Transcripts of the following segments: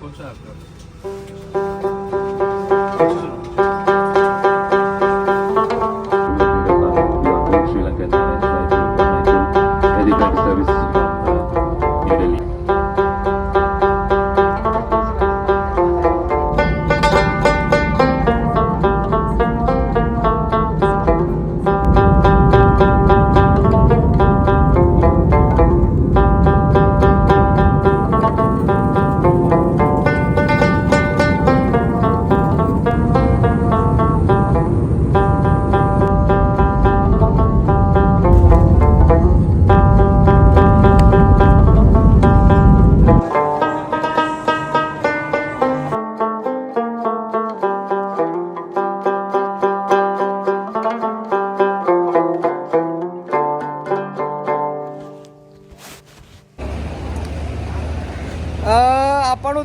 ਪਹੁੰਚਾ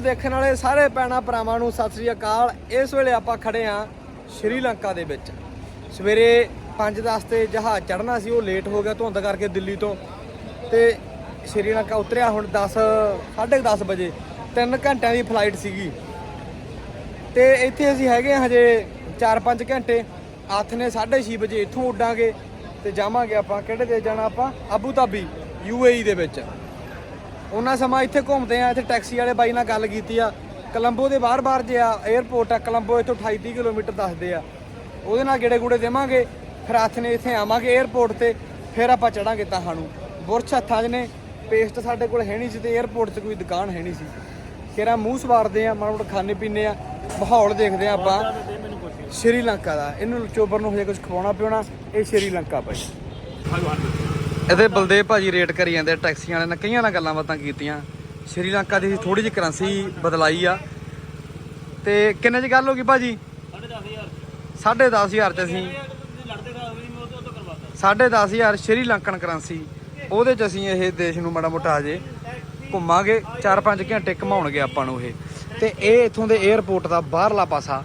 ਦੇਖਣ ਵਾਲੇ ਸਾਰੇ ਪੈਣਾ ਭਰਾਵਾਂ ਨੂੰ ਸਤਿ ਸ੍ਰੀ ਅਕਾਲ। ਇਸ ਵੇਲੇ ਆਪਾਂ ਖੜੇ ਆ ਸ਼੍ਰੀਲੰਕਾ ਦੇ ਵਿੱਚ। ਸਵੇਰੇ 5:10 ਤੇ ਜਹਾਜ਼ ਚੜ੍ਹਨਾ ਸੀ, ਉਹ ਲੇਟ ਹੋ ਗਿਆ ਧੁੰਦ ਕਰਕੇ ਦਿੱਲੀ ਤੋਂ। ਤੇ ਸ਼੍ਰੀਲੰਕਾ ਉਤਰਿਆ ਹੁਣ 10 10:30 ਵਜੇ। 3 ਘੰਟਿਆਂ ਦੀ ਫਲਾਈਟ ਸੀਗੀ। ਤੇ ਇੱਥੇ ਅਸੀਂ ਹੈਗੇ ਆ ਹਜੇ 4-5 ਘੰਟੇ। ਅੱਠ ਨੇ 6:30 ਵਜੇ ਇੱਥੋਂ ਉੱਡਾਂਗੇ ਤੇ ਜਾਵਾਂਗੇ ਆਪਾਂ। ਕਿਹੜੇ ਦੇ ਜਾਣਾ ਆਪਾਂ? ਅਬੂ ਧਾਬੀ ਯੂਏਈ ਦੇ ਵਿੱਚ। ਉਹਨਾਂ ਸਮਾਂ ਇੱਥੇ ਘੁੰਮਦੇ ਆ, ਇੱਥੇ ਟੈਕਸੀ ਵਾਲੇ ਬਾਈ ਨਾਲ ਗੱਲ ਕੀਤੀ ਆ। ਕਲੰਬੋ ਦੇ ਬਾਹਰ-ਬਾਹਰ ਜੇ ਆ 에어ਪੋਰਟ ਆ, ਕਲੰਬੋ ਇੱਥੋਂ 28 ਕਿਲੋਮੀਟਰ ਦੱਸਦੇ ਆ। ਉਹਦੇ ਨਾਲ ਗੇੜੇ ਗੂੜੇ ਦੇਵਾਂਗੇ, ਫਿਰ ਹੱਥ ਨੇ ਇੱਥੇ ਆਵਾਂਗੇ 에어ਪੋਰਟ ਤੇ, ਫਿਰ ਆਪਾਂ ਚੜਾਂਗੇ ਤਾਹਾਂ ਨੂੰ ਬੁਰਛ ਹੱਥਾਂ 'ਚ ਨੇ, ਪੇਸਟ ਸਾਡੇ ਕੋਲ ਹੈ ਨਹੀਂ ਸੀ ਤੇ 에어ਪੋਰਟ 'ਚ ਕੋਈ ਦੁਕਾਨ ਹੈ ਨਹੀਂ ਸੀ। ਫਿਰ ਕਿਹੜਾ ਮੂੰਹ ਸਵਾਰਦੇ ਆ, ਮਾੜਾ ਖਾਣੇ ਪੀਨੇ ਆ, ਮਾਹੌਲ ਦੇਖਦੇ ਆ ਆਪਾਂ। ਸ਼੍ਰੀਲੰਕਾ ਦਾ, ਇਹਨੂੰ ਚੋਬਰ ਨੂੰ ਹਜੇ ਕੁਝ ਖਵਾਉਣਾ ਪਿਉਣਾ, ਇਹ ਸ਼੍ਰੀਲੰਕਾ ਭਾਈ ਇਹਦੇ ਬਲਦੇਵ ਭਾਜੀ ਰੇਟ ਕਰੀ ਜਾਂਦੇ ਆ ਟੈਕਸੀਆਂ ਵਾਲਿਆਂ ਨਾਲ, ਕਈਆਂ ਨਾਲ ਗੱਲਾਂ ਬਾਤਾਂ ਕੀਤੀਆਂ। ਸ਼੍ਰੀਲੰਕਾ ਦੀ ਥੋੜੀ ਜਿਹੀ ਕਰੰਸੀ ਬਦਲਾਈ ਆ। ਤੇ ਕਿੰਨੇ ਚ ਗੱਲ ਹੋ ਗਈ ਭਾਜੀ? 10500 ਚ ਅਸੀਂ। 10500 ਸ਼੍ਰੀਲੰਕਨ ਕਰੰਸੀ। ਉਹਦੇ ਚ ਅਸੀਂ ਇਹ ਦੇਸ਼ ਨੂੰ ਮਾੜਾ ਮੋਟਾ ਹਜੇ ਘੁੰਮਾਂਗੇ। 4-5 ਘੰਟੇ ਘਮਾਉਣਗੇ ਆਪਾਂ ਨੂੰ ਇਹ। ਤੇ ਇਹ ਇਥੋਂ ਦੇ 에ਅਰਪੋਰਟ ਦਾ ਬਾਹਰਲਾ ਪਾਸਾ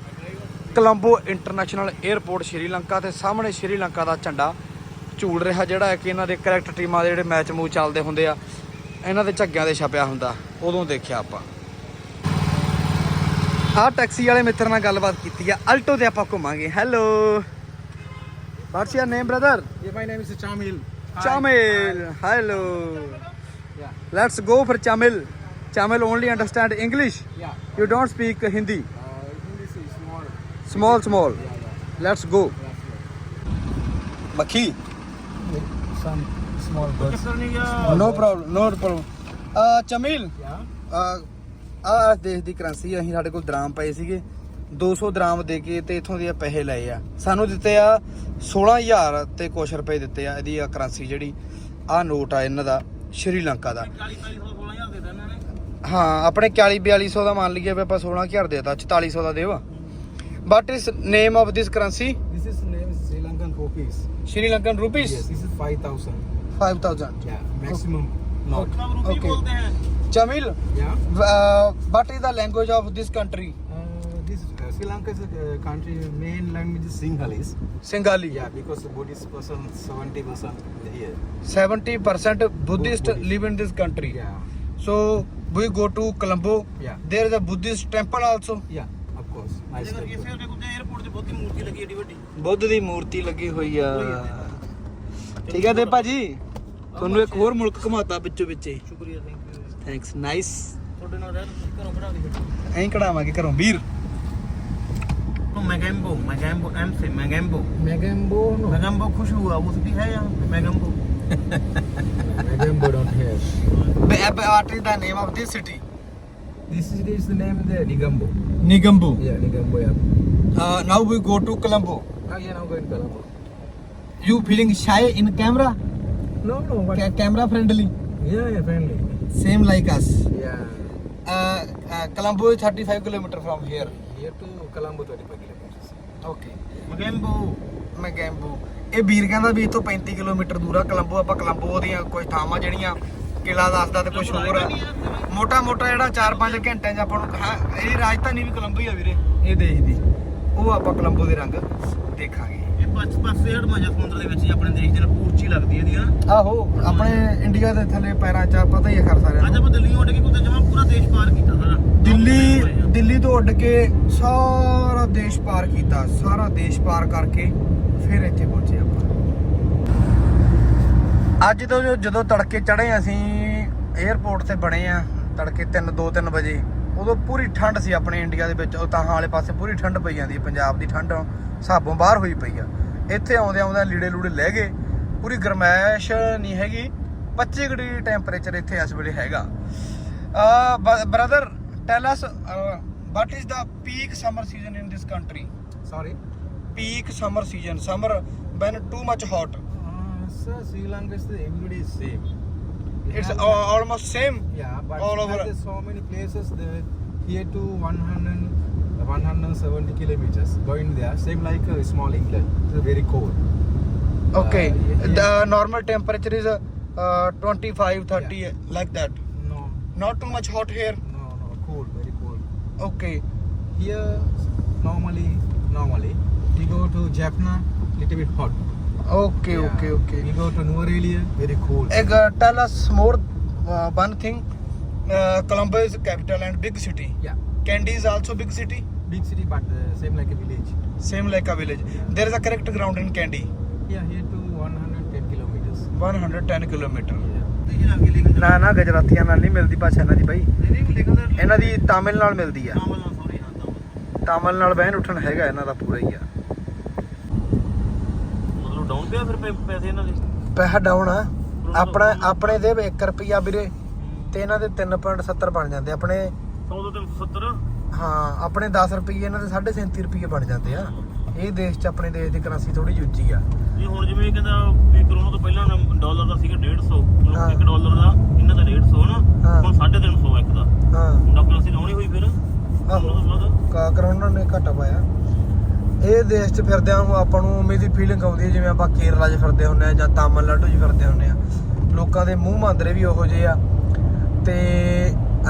ਕਲੰਬੋ ਇੰਟਰਨੈਸ਼ਨਲ 에ਅਰਪੋਰਟ ਸ਼੍ਰੀਲੰਕਾ ਤੇ ਸਾਹਮਣੇ ਸ਼੍ਰੀਲੰਕਾ ਦਾ ਝੰਡਾ। ਝੂਲ ਰਿਹਾ ਜਿਹੜਾ ਕਿ ਇਹਨਾਂ ਦੇ ਕਰੈਕਟ ਟੀਮਾਂ ਦੇ ਜਿਹੜੇ ਮੈਚ ਮੂਚ ਚੱਲਦੇ ਹੁੰਦੇ ਆ ਇਹਨਾਂ ਦੇ ਝੱਗਿਆਂ ਦੇ ਛਪਿਆ ਹੁੰਦਾ ਉਦੋਂ ਦੇਖਿਆ ਆਪਾਂ। ਆਹ ਟੈਕਸੀ ਵਾਲੇ ਮਿੱਤਰ ਨਾਲ ਗੱਲਬਾਤ ਕੀਤੀ ਆ ਅਲਟੋ ਤੇ ਆਪਾਂ ਘੁੰਮਾਂਗੇ। Hello what's your name brother Yeah, my name is Chamil. Chamil hello. Let's go for Chamil Chamil only understand English. You don't speak Hindi. Small small let's go ਮੱਖੀ Some small birds. No problem no problem uh Chamil Yeah. ਆ ਦੇਸ਼ ਦੀ currency ਅਸੀਂ ਸਾਡੇ ਕੋਲ ਦਰਾਮ ਪਏ ਸੀਗੇ। 200 ਦਰਾਮ ਦੇ ਕੇ ਤੇ ਇਥੋਂ ਦੇ ਪੈਸੇ ਲਏ ਆ। ਸਾਨੂੰ ਦਿੱਤੇ ਆ 16000 ਤੇ ਕੁਛ ਰੁਪਏ ਦਿੱਤੇ ਆ ਇਹਦੀ ਆ ਕਰੰਸੀ ਜਿਹੜੀ। ਆ ਨੋਟ ਆ ਇਹਨਾਂ ਦਾ ਸ਼੍ਰੀਲੰਕਾ ਦਾ। ਹਾਂ ਆਪਣੇ 40 4200 ਦਾ ਮੰਨ ਲਈਏ ਵੀ ਆਪਾਂ 16000 ਦੇਤਾ 4400 ਦਾ ਦੇਵਾ। But is name of this currency This is name is Sri Lankan rupees. Yes, this is 5,000. 5000 Yeah, maximum not. Okay Chamil Yeah. what is the language of this country Uh, this uh, Sri Lanka is a uh, country. Main language is Sinhalese. Singali Yeah, because the Buddhist person 70 percent here. 70% Buddhist live in this country. Yeah. So we go to Colombo. Yeah. There is a Buddhist temple also. Yeah, of course. Nice temple. ਬੁੱਧ ਦੀ ਮੂਰਤੀ ਲੱਗੀ ਹੋਈ ਆ ਠੀਕ ਹੈ ਦੇ ਭਾਜੀ ਤੁਹਾਨੂੰ ਇੱਕ ਹੋਰ ਮੁਲਕ ਘੁਮਾਤਾ ਵਿੱਚੋਂ ਵਿੱਚੇ ਸ਼ੁਕਰੀਆ ਥੈਂਕ ਯੂ ਥੈਂਕਸ ਨਾਈਸ ਤੁਹਾਡੇ ਨਾਲ ਰਹਿ ਘਰੋਂ ਕਢਾ ਦੇ ਐਂ ਕਢਾਵਾਂਗੇ ਘਰੋਂ ਵੀਰ मैगेम्बो मैगेम्बो एम से मैगेम्बो ਮੈਗੈਂਬੋ no मैगेम्बो खुश हुआ वो भी है यहाँ Mogambo Mogambo don't have what is the name of this city This city is the name there, Nigambo. Nigambo. Yeah, Nigambo, yeah. Uh, now we go to Colombo. Ah, yeah, now going to Colombo. You feeling shy in camera? No, no. But... Ca- camera friendly? Yeah, yeah, friendly. Same like us. Yeah. Uh, uh, Colombo is 35 kilometers from here. Here to Colombo 35 kilometers. Okay. Magambo. Magambo. ਇਹ ਵੀਰ ਕਹਿੰਦਾ ਵੀ ਇਥੋਂ 35 kilometre ਦੂਰ ਆ ਕਲੰਬੋ ਆਪਾਂ ਕਲੰਬੋ ਦੀਆਂ ਕੁਝ ਥਾਵਾਂ ਜਿਹੜੀਆਂ ਕਿਲਾ ਦੱਸਦਾ ਤੇ ਕੁਝ ਹੋਰ। ਆ ਮੋਟਾ ਮੋਟਾ ਜਿਹੜਾ 4-5 ਘੰਟਿਆਂ 'ਚ ਆਪਾਂ ਨੂੰ ਹਾਂ ਇਹ ਰਾਜਧਾਨੀ ਵੀ ਕਲੰਬੋ ਹੀ ਆ ਵੀਰੇ। ਇਹ ਦੇਸ਼ ਦੀ ਉਹ ਆਪਾਂ ਕਲੰਬੋ ਦੇ ਰੰਗ ਦੇਖਾਂਗੇ। ਪਾਸ ਪਾਸੇ ਹੜ ਮਜਾ ਸਮੁੰਦਰ ਦੇ ਵਿੱਚ ਹੀ ਆਪਣੇ ਦੇਸ਼ ਦੇ ਨਾਲ ਪੂਰਚੀ ਲੱਗਦੀ ਹੈ ਇਹਦੀ ਹਨਾ ਆਹੋ ਆਪਣੇ ਇੰਡੀਆ ਦੇ ਥੱਲੇ ਪੈਰਾਂ 'ਚ ਆ, ਪਤਾ ਹੀ ਹੈ ਖਰ ਸਾਰਿਆਂ ਅੱਜ ਨੂੰ। ਆਪਾਂ ਦਿੱਲੀ ਉੱਡ ਕੇ ਕੁੱਤੇ ਜਮਾ ਪੂਰਾ ਦੇਸ਼ ਪਾਰ ਕੀਤਾ ਸਾਰਾ। ਦਿੱਲੀ ਦਿੱਲੀ ਤੋਂ ਉੱਡ ਕੇ ਸਾਰਾ ਦੇਸ਼ ਪਾਰ ਕੀਤਾ ਸਾਰਾ ਦੇਸ਼ ਪਾਰ ਕਰਕੇ ਫਿਰ ਇੱਥੇ ਪਹੁੰਚੇ। ਅੱਜ ਤੋਂ ਜੋ- ਜਦੋਂ ਤੜਕੇ ਚੜੇ ਅਸੀਂ 에ਅਰਪੋਰਟ ਤੇ ਬਣੇ ਆ ਤੜਕੇ 3 2 3 ਵਜੇ ਉਦੋਂ ਪੂਰੀ ਠੰਡ ਸੀ ਆਪਣੇ ਇੰਡੀਆ ਦੇ ਵਿੱਚ ਤਾਂ ਵਾਲੇ ਪਾਸੇ ਪੂਰੀ ਠੰਡ ਪਈ ਜਾਂਦੀ ਹੈ ਪੰਜਾਬ ਦੀ ਠੰਡ ਹਿਸਾਬੋਂ ਬਾਹਰ ਹੋਈ ਪਈ ਆ। ਇੱਥੇ ਆਉਂਦੇ ਆਉਂਦੇ ਲੀੜੇ ਲੂੜੇ ਲੈ ਗਏ ਪੂਰੀ ਗਰਮੈਸ਼ ਨਹੀਂ ਹੈਗੀ 25 ਡਿਗਰੀ ਟੈਂਪਰੇਚਰ ਇੱਥੇ ਇਸ ਵੇਲੇ ਹੈਗਾ। Brother tell us what is the peak summer season in this country peak summer season summer when too much hot Uh, sir, Sri Lanka is the everybody is same. We it's uh, almost same yeah, but all over. have the so many places there here to 100, 170 kilometers going there. Same like uh, small England. It's very cold. okay Uh, yeah, the yeah. normal temperature is uh, uh, 25 30 like that No, not too much hot here no, no, cold, very cold. okay Here, normally, normally, we go to Jaffna, little bit hot. Okay Yeah. okay okay We go to Nuwara very cold. Egg, uh, tell us more uh, one thing uh, Colombo is capital and big city Yeah, Kandy is also big city big city, but uh, same like a village. same like a village there is a correct ground in Kandy Yeah, here to 110 kilometers. 110 kilometer Yeah. ਇਹ ਲੱਗੇ ਲਿਖਣ ਨਾ ਨਾ ਗਜਰਾਤੀਆਂ ਨਾਲ ਨਹੀਂ ਮਿਲਦੀ ਭਾਸ਼ਾ ਇਹਨਾਂ ਦੀ ਬਾਈ ਇਹਨਾਂ ਦੀ ਤਾਮਿਲ ਨਾਲ ਮਿਲਦੀ ਆ ਹਾਂ ਤਾਮਿਲ ਨਾਲ ਬਹਿਨ ਉੱਠਣ ਹੈਗਾ ਇਹਨਾਂ ਦਾ ਪੂਰਾ ਹੀ ਆ ਡਾਊਨ ਪਿਆ ਫਿਰ ਪੈ- ਪੈਸੇ ਇਹਨਾਂ ਦੇ? ਪੈਸਾ ਡਾਊਨ ਆ। ਆਪਣਾ ਆਪਣੇ ਦੇ 1 ਰੁਪਿਆ ਵੀਰੇ ਤੇ ਇਹਨਾਂ ਦੇ 3.70 ਬਣ ਜਾਂਦੇ ਆਪਣੇ 100 ਤੋਂ 370 ਹਾਂ ਆਪਣੇ 10 ਰੁਪਏ ਇਹਨਾਂ ਦੇ 37.5 ਰੁਪਏ ਬਣ ਜਾਂਦੇ ਆ। ਇਹ ਦੇਸ਼ 'ਚ ਆਪਣੇ ਦੇਸ਼ ਦੀ ਕਰੰਸੀ ਥੋੜੀ ਉੱਚੀ ਆ। ਇਹ ਹੁਣ ਜਿਵੇਂ ਇਹ ਕਹਿੰਦਾ ਵੀ ਕਰੋਨਾ ਤੋਂ ਪਹਿਲਾਂ ਡਾਲਰ ਦਾ ਸੀਗਾ 150 ਹਾਂ। ਇੱਕ ਡਾਲਰ ਦਾ ਇਹਨਾਂ ਦਾ 150 ਨਾ ਹਾਂ। ਹੁਣ 350 ਇੱਕ ਦਾ। ਹਾਂ। ਡਾਕਟਰ ਅਸੀਂ ਲਾਉਣੀ ਹੋਈ ਫਿਰ। ਆਹੋ। ਆਹੋ ਕਾ ਕਰੋਨਾ ਨੇ ਘਟਾ ਪਾਇਆ। ਇਹ ਦੇਸ਼ 'ਚ ਫਿਰਦਿਆਂ ਨੂੰ ਆਪਾਂ ਨੂੰ ਉਮੀਦ ਦੀ ਫੀਲਿੰਗ ਆਉਂਦੀ ਹੈ, ਜਿਵੇਂ ਆਪਾਂ ਕੇਰਲਾ 'ਚ ਫਿਰਦੇ ਹੁੰਨੇ ਆ ਜਾਂ ਤਾਮਿਲਨਾਡੂ 'ਚ ਫਿਰਦੇ ਹੁੰਨੇ ਆ ਲੋਕਾਂ ਦੇ ਮੂੰਹ ਮੰਦਰੇ ਵੀ ਉਹੋ ਜਿਹੇ ਆ ਤੇ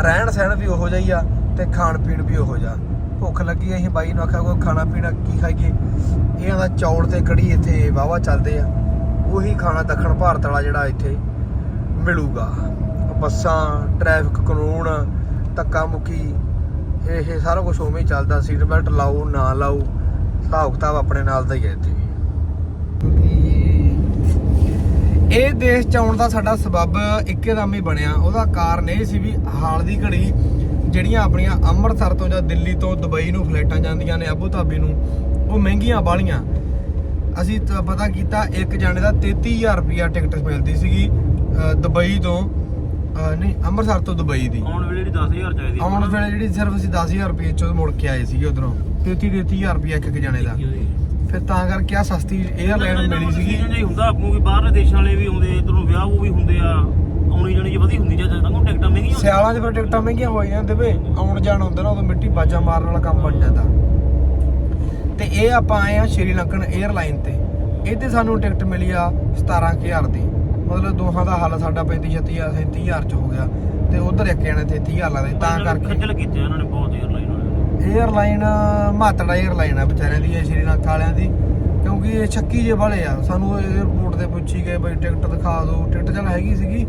ਰਹਿਣ ਸਹਿਣ ਵੀ ਉਹੋ ਜਿਹਾ ਹੀ ਆ ਤੇ ਖਾਣ ਪੀਣ ਵੀ ਉਹੋ ਜਿਹਾ। ਭੁੱਖ ਲੱਗੀ ਅਸੀਂ ਬਾਈ ਨੂੰ ਆਖਿਆ, ਕੋਈ ਖਾਣਾ ਪੀਣਾ ਕੀ ਖਾਈਏ? ਇਹਨਾਂ ਦਾ ਚੌਲ ਤੇ ਕੜੀ ਇੱਥੇ ਵਾਵਾ ਚੱਲਦੇ ਆ। ਉਹੀ ਖਾਣਾ ਦੱਖਣ ਭਾਰਤ ਵਾਲਾ ਜਿਹੜਾ ਇੱਥੇ ਮਿਲੂਗਾ। ਬੱਸਾਂ ਟ੍ਰੈਫਿਕ ਕਾਨੂੰਨ, ਧੱਕਾ ਮੁੱਕੀ, ਇਹ ਸਾਰਾ ਕੁਝ ਉਵੇਂ ਹੀ ਚੱਲਦਾ। ਸੀਟ ਬੈਲਟ ਲਾਓ, ਨਾ ਲਾਓ। ਹਿਸਾਬ ਕਿਤਾਬ ਆਪਣੇ ਨਾਲ ਦਾ ਹੀ ਹੈ ਇੱਥੇ। ਇਹ ਦੇਸ਼ ਚ ਆਉਣ ਦਾ ਸਾਡਾ ਸਬਬ ਇੱਕਦਮ ਹੀ ਬਣਿਆ। ਉਹਦਾ ਕਾਰਨ ਇਹ ਸੀ ਵੀ ਹਾਲ ਦੀ ਘੜੀ ਜਿਹੜੀਆਂ ਆਪਣੀਆਂ ਅੰਮ੍ਰਿਤਸਰ ਤੋਂ ਜਾਂ ਦਿੱਲੀ ਤੋਂ ਦੁਬਈ ਨੂੰ ਫਲਾਈਟਾਂ ਜਾਂਦੀਆਂ ਨੇ, ਅਬੂ ਧਾਬੀ ਨੂੰ, ਉਹ ਮਹਿੰਗੀਆਂ ਬਾਲੀਆਂ ਅਸੀਂ ਪਤਾ ਕੀਤਾ, ਇੱਕ ਜਾਣੇ ਦਾ 33000 ਰੁਪਿਆ ਟਿਕਟ ਮਿਲਦੀ ਸੀਗੀ ਦੁਬਈ ਤੋਂ। ਅਹ ਨਹੀਂ ਅੰਮ੍ਰਿਤਸਰ ਤੋਂ ਦੁਬਈ ਦੀ। ਆਉਣ ਵੇਲੇ ਜਿਹੜੀ 10000 ਚਾਹੀਦੀ ਆਉਣ ਵੇਲੇ ਜਿਹੜੀ ਸਿਰਫ ਅਸੀਂ 10000 ਰੁਪਏ ਚੋਂ ਮੁੜ ਕੇ ਆਏ ਸੀਗੇ ਉਧਰੋਂ। 33 33000 ਰੁਪਏ ਇੱਕ ਇੱਕ ਜਣੇ ਦਾ। ਫਿਰ ਤਾਂ ਕਰਕੇ ਆ ਸਸਤੀ 에ਅਰਲਾਈਨ ਮਿਲੀ ਸੀਗੀ। ਜੀ ਹੁੰਦਾ ਆਪੂ ਵੀ ਬਾਹਰਲੇ ਦੇਸ਼ਾਂ ਵਾਲੇ ਵੀ ਆਉਂਦੇ ਇਧਰੋਂ ਵਿਆਹ ਉਹ ਵੀ ਹੁੰਦੇ ਆ। ਆਉਣੀ ਜਾਣੀ ਜੀ ਵਧੀ ਹੁੰਦੀ ਜਾਂ ਜਦੋਂ ਤੱਕ ਟਿਕਟਾਂ ਮਹਿੰਗੀਆਂ ਸਿਆਲਾਂ 'ਚ ਫਿਰ ਟਿਕਟਾਂ ਮਹਿੰਗੀਆਂ ਹੋ ਜਾਂਦੇ ਵੇ। ਆਉਣ ਜਾਣ ਹੁੰਦਾ ਨਾ ਉਦੋਂ ਮਿੱਟੀ ਬਾਜਾ ਮਾਰਨ ਵਾਲਾ ਕੰਮ ਬਣ ਜਾਂਦਾ। ਤੇ ਇਹ ਆਪਾਂ ਆਏ ਆ ਸ਼੍ਰੀਲੰਕਨ 에ਅਰਲਾਈਨ ਤੇ। ਇਹਦੇ ਸਾਨੂੰ ਟਿਕਟ ਮਿਲੀ ਆ 17000 ਦੀ। ਮਤਲਬ ਦੋਹਾਂ ਦਾ ਹੱਲ ਸਾਡਾ 35 36000 37000 ਚ ਹੋ ਗਿਆ। ਤੇ ਉਧਰ ਇੱਕ ਜਣੇ 33000 ਲਾ ਦੇ ਤਾਂ ਕਰਕੇ। ਖੱਜਲ ਕੀਤੇ ਉਹਨਾਂ ਨੇ ਬਹੁਤ 에ਅਰਲਾਈਨ ਵਾਲਿਆਂ ਮਾਤੜਾ 에ਅਰਲਾਈਨ ਆ ਵਿਚਾਰਿਆਂ ਦੀ ਇਹ ਸ਼੍ਰੀ ਲੰਕਾ ਵਾਲਿਆਂ ਦੀ। ਕਿਉਂਕਿ ਇਹ ਛੱਕੀ ਜੇ ਵਾਲੇ ਆ। ਸਾਨੂੰ 에ਅਰਪੋਰਟ ਤੇ ਪੁੱਛੀ ਗਏ ਬਈ ਟਿਕਟ ਦਿਖਾ ਦਿਓ। ਟਿਕਟ ਚੱਲ ਹੈਗੀ ਸੀਗੀ।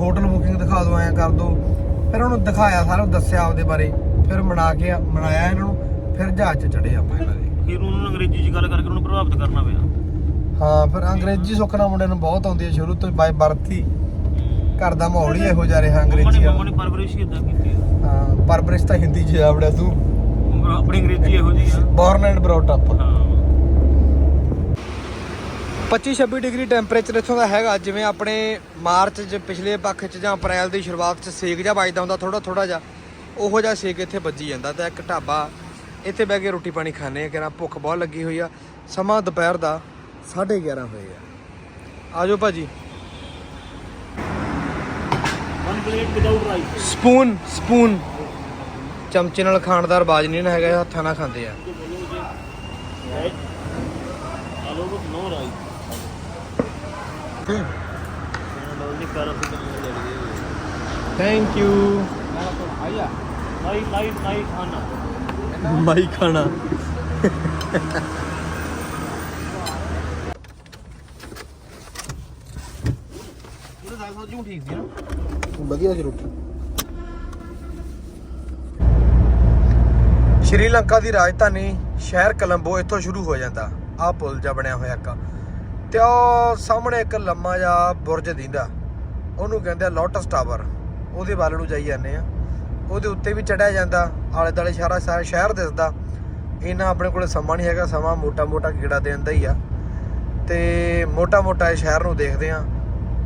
ਹੋਟਲ ਬੁਕਿੰਗ ਦਿਖਾ ਦਿਓ ਐਂ ਕਰ ਦਿਓ। ਫਿਰ ਉਹਨੂੰ ਦਿਖਾਇਆ ਸਾਰਾ ਦੱਸਿਆ ਆਪਦੇ ਬਾਰੇ। ਫਿਰ ਮਨਾ ਕੇ ਮਨਾਇਆ ਇਹਨਾਂ ਨੂੰ। ਫਿਰ ਜਹਾਜ਼ 'ਚ ਚੜੇ ਆਪਾਂ ਇਹਨਾਂ ਦੇ। ਫਿਰ ਉਹਨਾਂ ਨੂੰ ਅੰਗਰੇਜ਼ੀ 'ਚ ਗੱਲ ਕਰਕੇ ਉਹਨੂੰ ਪ੍ਰਭਾਵਿਤ ਕਰਨਾ ਪਿਆ। ਹਾਂ ਫਿਰ ਅੰਗਰੇਜ਼ੀ ਸੁੱਖਣਾ ਮੁੰਡੇ ਨੂੰ ਬਹੁਤ ਆਉਂਦੀ ਹੈ ਸ਼ੁਰੂ ਤੋਂ ਬਾਈ ਬਰਥ ਹੀ ਘਰ ਦਾ ਮਾਹੌਲ ਹੀ ਇਹੋ ਜਿਹਾ ਰਿਹਾ ਅੰਗਰੇਜ਼ੀ ਮੰਮਾ ਵਾਲਾ। ਨੇ ਪਰਵਰਿਸ਼ ਹੀ ਇਦਾਂ ਕੀਤੀ ਆ। ਹਾਂ ਪਰਵਰਿਸ਼ ਤਾਂ ਹਿੰਦੀ 'ਚ ਆ ਬੜਾ ਤੂੰ। ਆਪਣੀ ਅੰਗਰੇਜ਼ੀ ਇਹੋ ਜੀ ਆ। ਬੋਰਨ ਐਂਡ ਬ੍ਰੌਟ ਅਪ ਹਾਂ। 25-26 ਡਿਗਰੀ ਟੈਂਪਰੇਚਰ ਇੱਥੋਂ ਦਾ ਹੈਗਾ ਜਿਵੇਂ ਆਪਣੇ ਮਾਰਚ 'ਚ ਪਿਛਲੇ ਪੱਖ 'ਚ ਜਾਂ ਅਪ੍ਰੈਲ ਦੀ ਸ਼ੁਰੂਆਤ 'ਚ ਸੇਕ ਜਿਹਾ ਵੱਜਦਾ ਹੁੰਦਾ ਥੋੜਾ ਥੋੜਾ ਜਿਹਾ ਉਹੋ ਜਿਹਾ ਸੇਕ ਇੱਥੇ ਵੱਜੀ ਜਾਂਦਾ ਤਾਂ ਇੱਕ ਢਾਬਾ ਇੱਥੇ ਬਹਿ ਕੇ ਰੋਟੀ ਪਾਣੀ ਖਾਣੇ ਆ ਕਿਰਾਂ ਭੁੱਖ ਬਹੁਤ ਲੱਗੀ ਹੋਈ ਆ। ਸਮਾਂ ਦੁਪਹਿਰ ਦਾ 11:30 ਹੋਏ ਆ ਆਜੋ ਭਾਜੀ one plate without rice spoon spoon ਚਮਚੇ ਨਾਲ ਖਾਣ ਦਾ ਰਿਵਾਜ ਨਹੀਂ ਨਾ ਹੈਗਾ ਹੱਥਾਂ ਨਾਲ ਖਾਂਦੇ ਆ ਆਲੂ ਨੋ ਰਾਈਸ ਥੈਂਕ ਯੂ ਨਾਈ ਨਾਈ ਨਾਈ ਖਾਣਾ ਮਾਈ ਖਾਣਾ ਰੋਟੀ ਨੂੰ ਠੀਕ ਸੀ ਨਾ। ਵਧੀਆ ਸੀ ਰੋਟੀ। ਸ਼੍ਰੀਲੰਕਾ ਦੀ ਰਾਜਧਾਨੀ ਸ਼ਹਿਰ ਕਲੰਬੋ ਇੱਥੋਂ ਸ਼ੁਰੂ ਹੋ ਜਾਂਦਾ। ਆਹ ਪੁਲ ਜਿਹਾ ਬਣਿਆ ਹੋਇਆ ਇੱਕ। ਤੇ ਉਹ ਸਾਹਮਣੇ ਇੱਕ ਲੰਮਾ ਜਿਹਾ ਬੁਰਜ ਦਿੰਦਾ। ਉਹਨੂੰ ਕਹਿੰਦੇ ਆ ਲੋਟਸ ਟਾਵਰ। ਉਹਦੇ ਵੱਲ ਨੂੰ ਜਾਈ ਜਾਂਦੇ ਆ। ਉਹਦੇ ਉੱਤੇ ਵੀ ਚੜਿਆ ਜਾਂਦਾ। ਆਲੇ ਦਾਲੇ ਸਾਰਾ ਸਾਰਾ ਸ਼ਹਿਰ ਦਿਸਦਾ। ਇਹਨਾਂ ਆਪਣੇ ਕੋਲੇ ਸਮਾਂ ਨਹੀਂ ਹੈਗਾ। ਸਮਾਂ ਮੋਟਾ ਮੋਟਾ ਕੀੜਾ ਦੇਣ ਦਾ ਹੀ ਆ। ਤੇ ਮੋਟਾ ਮੋਟਾ ਇਹ ਸ਼ਹਿਰ ਨੂੰ ਦੇਖਦੇ ਆ।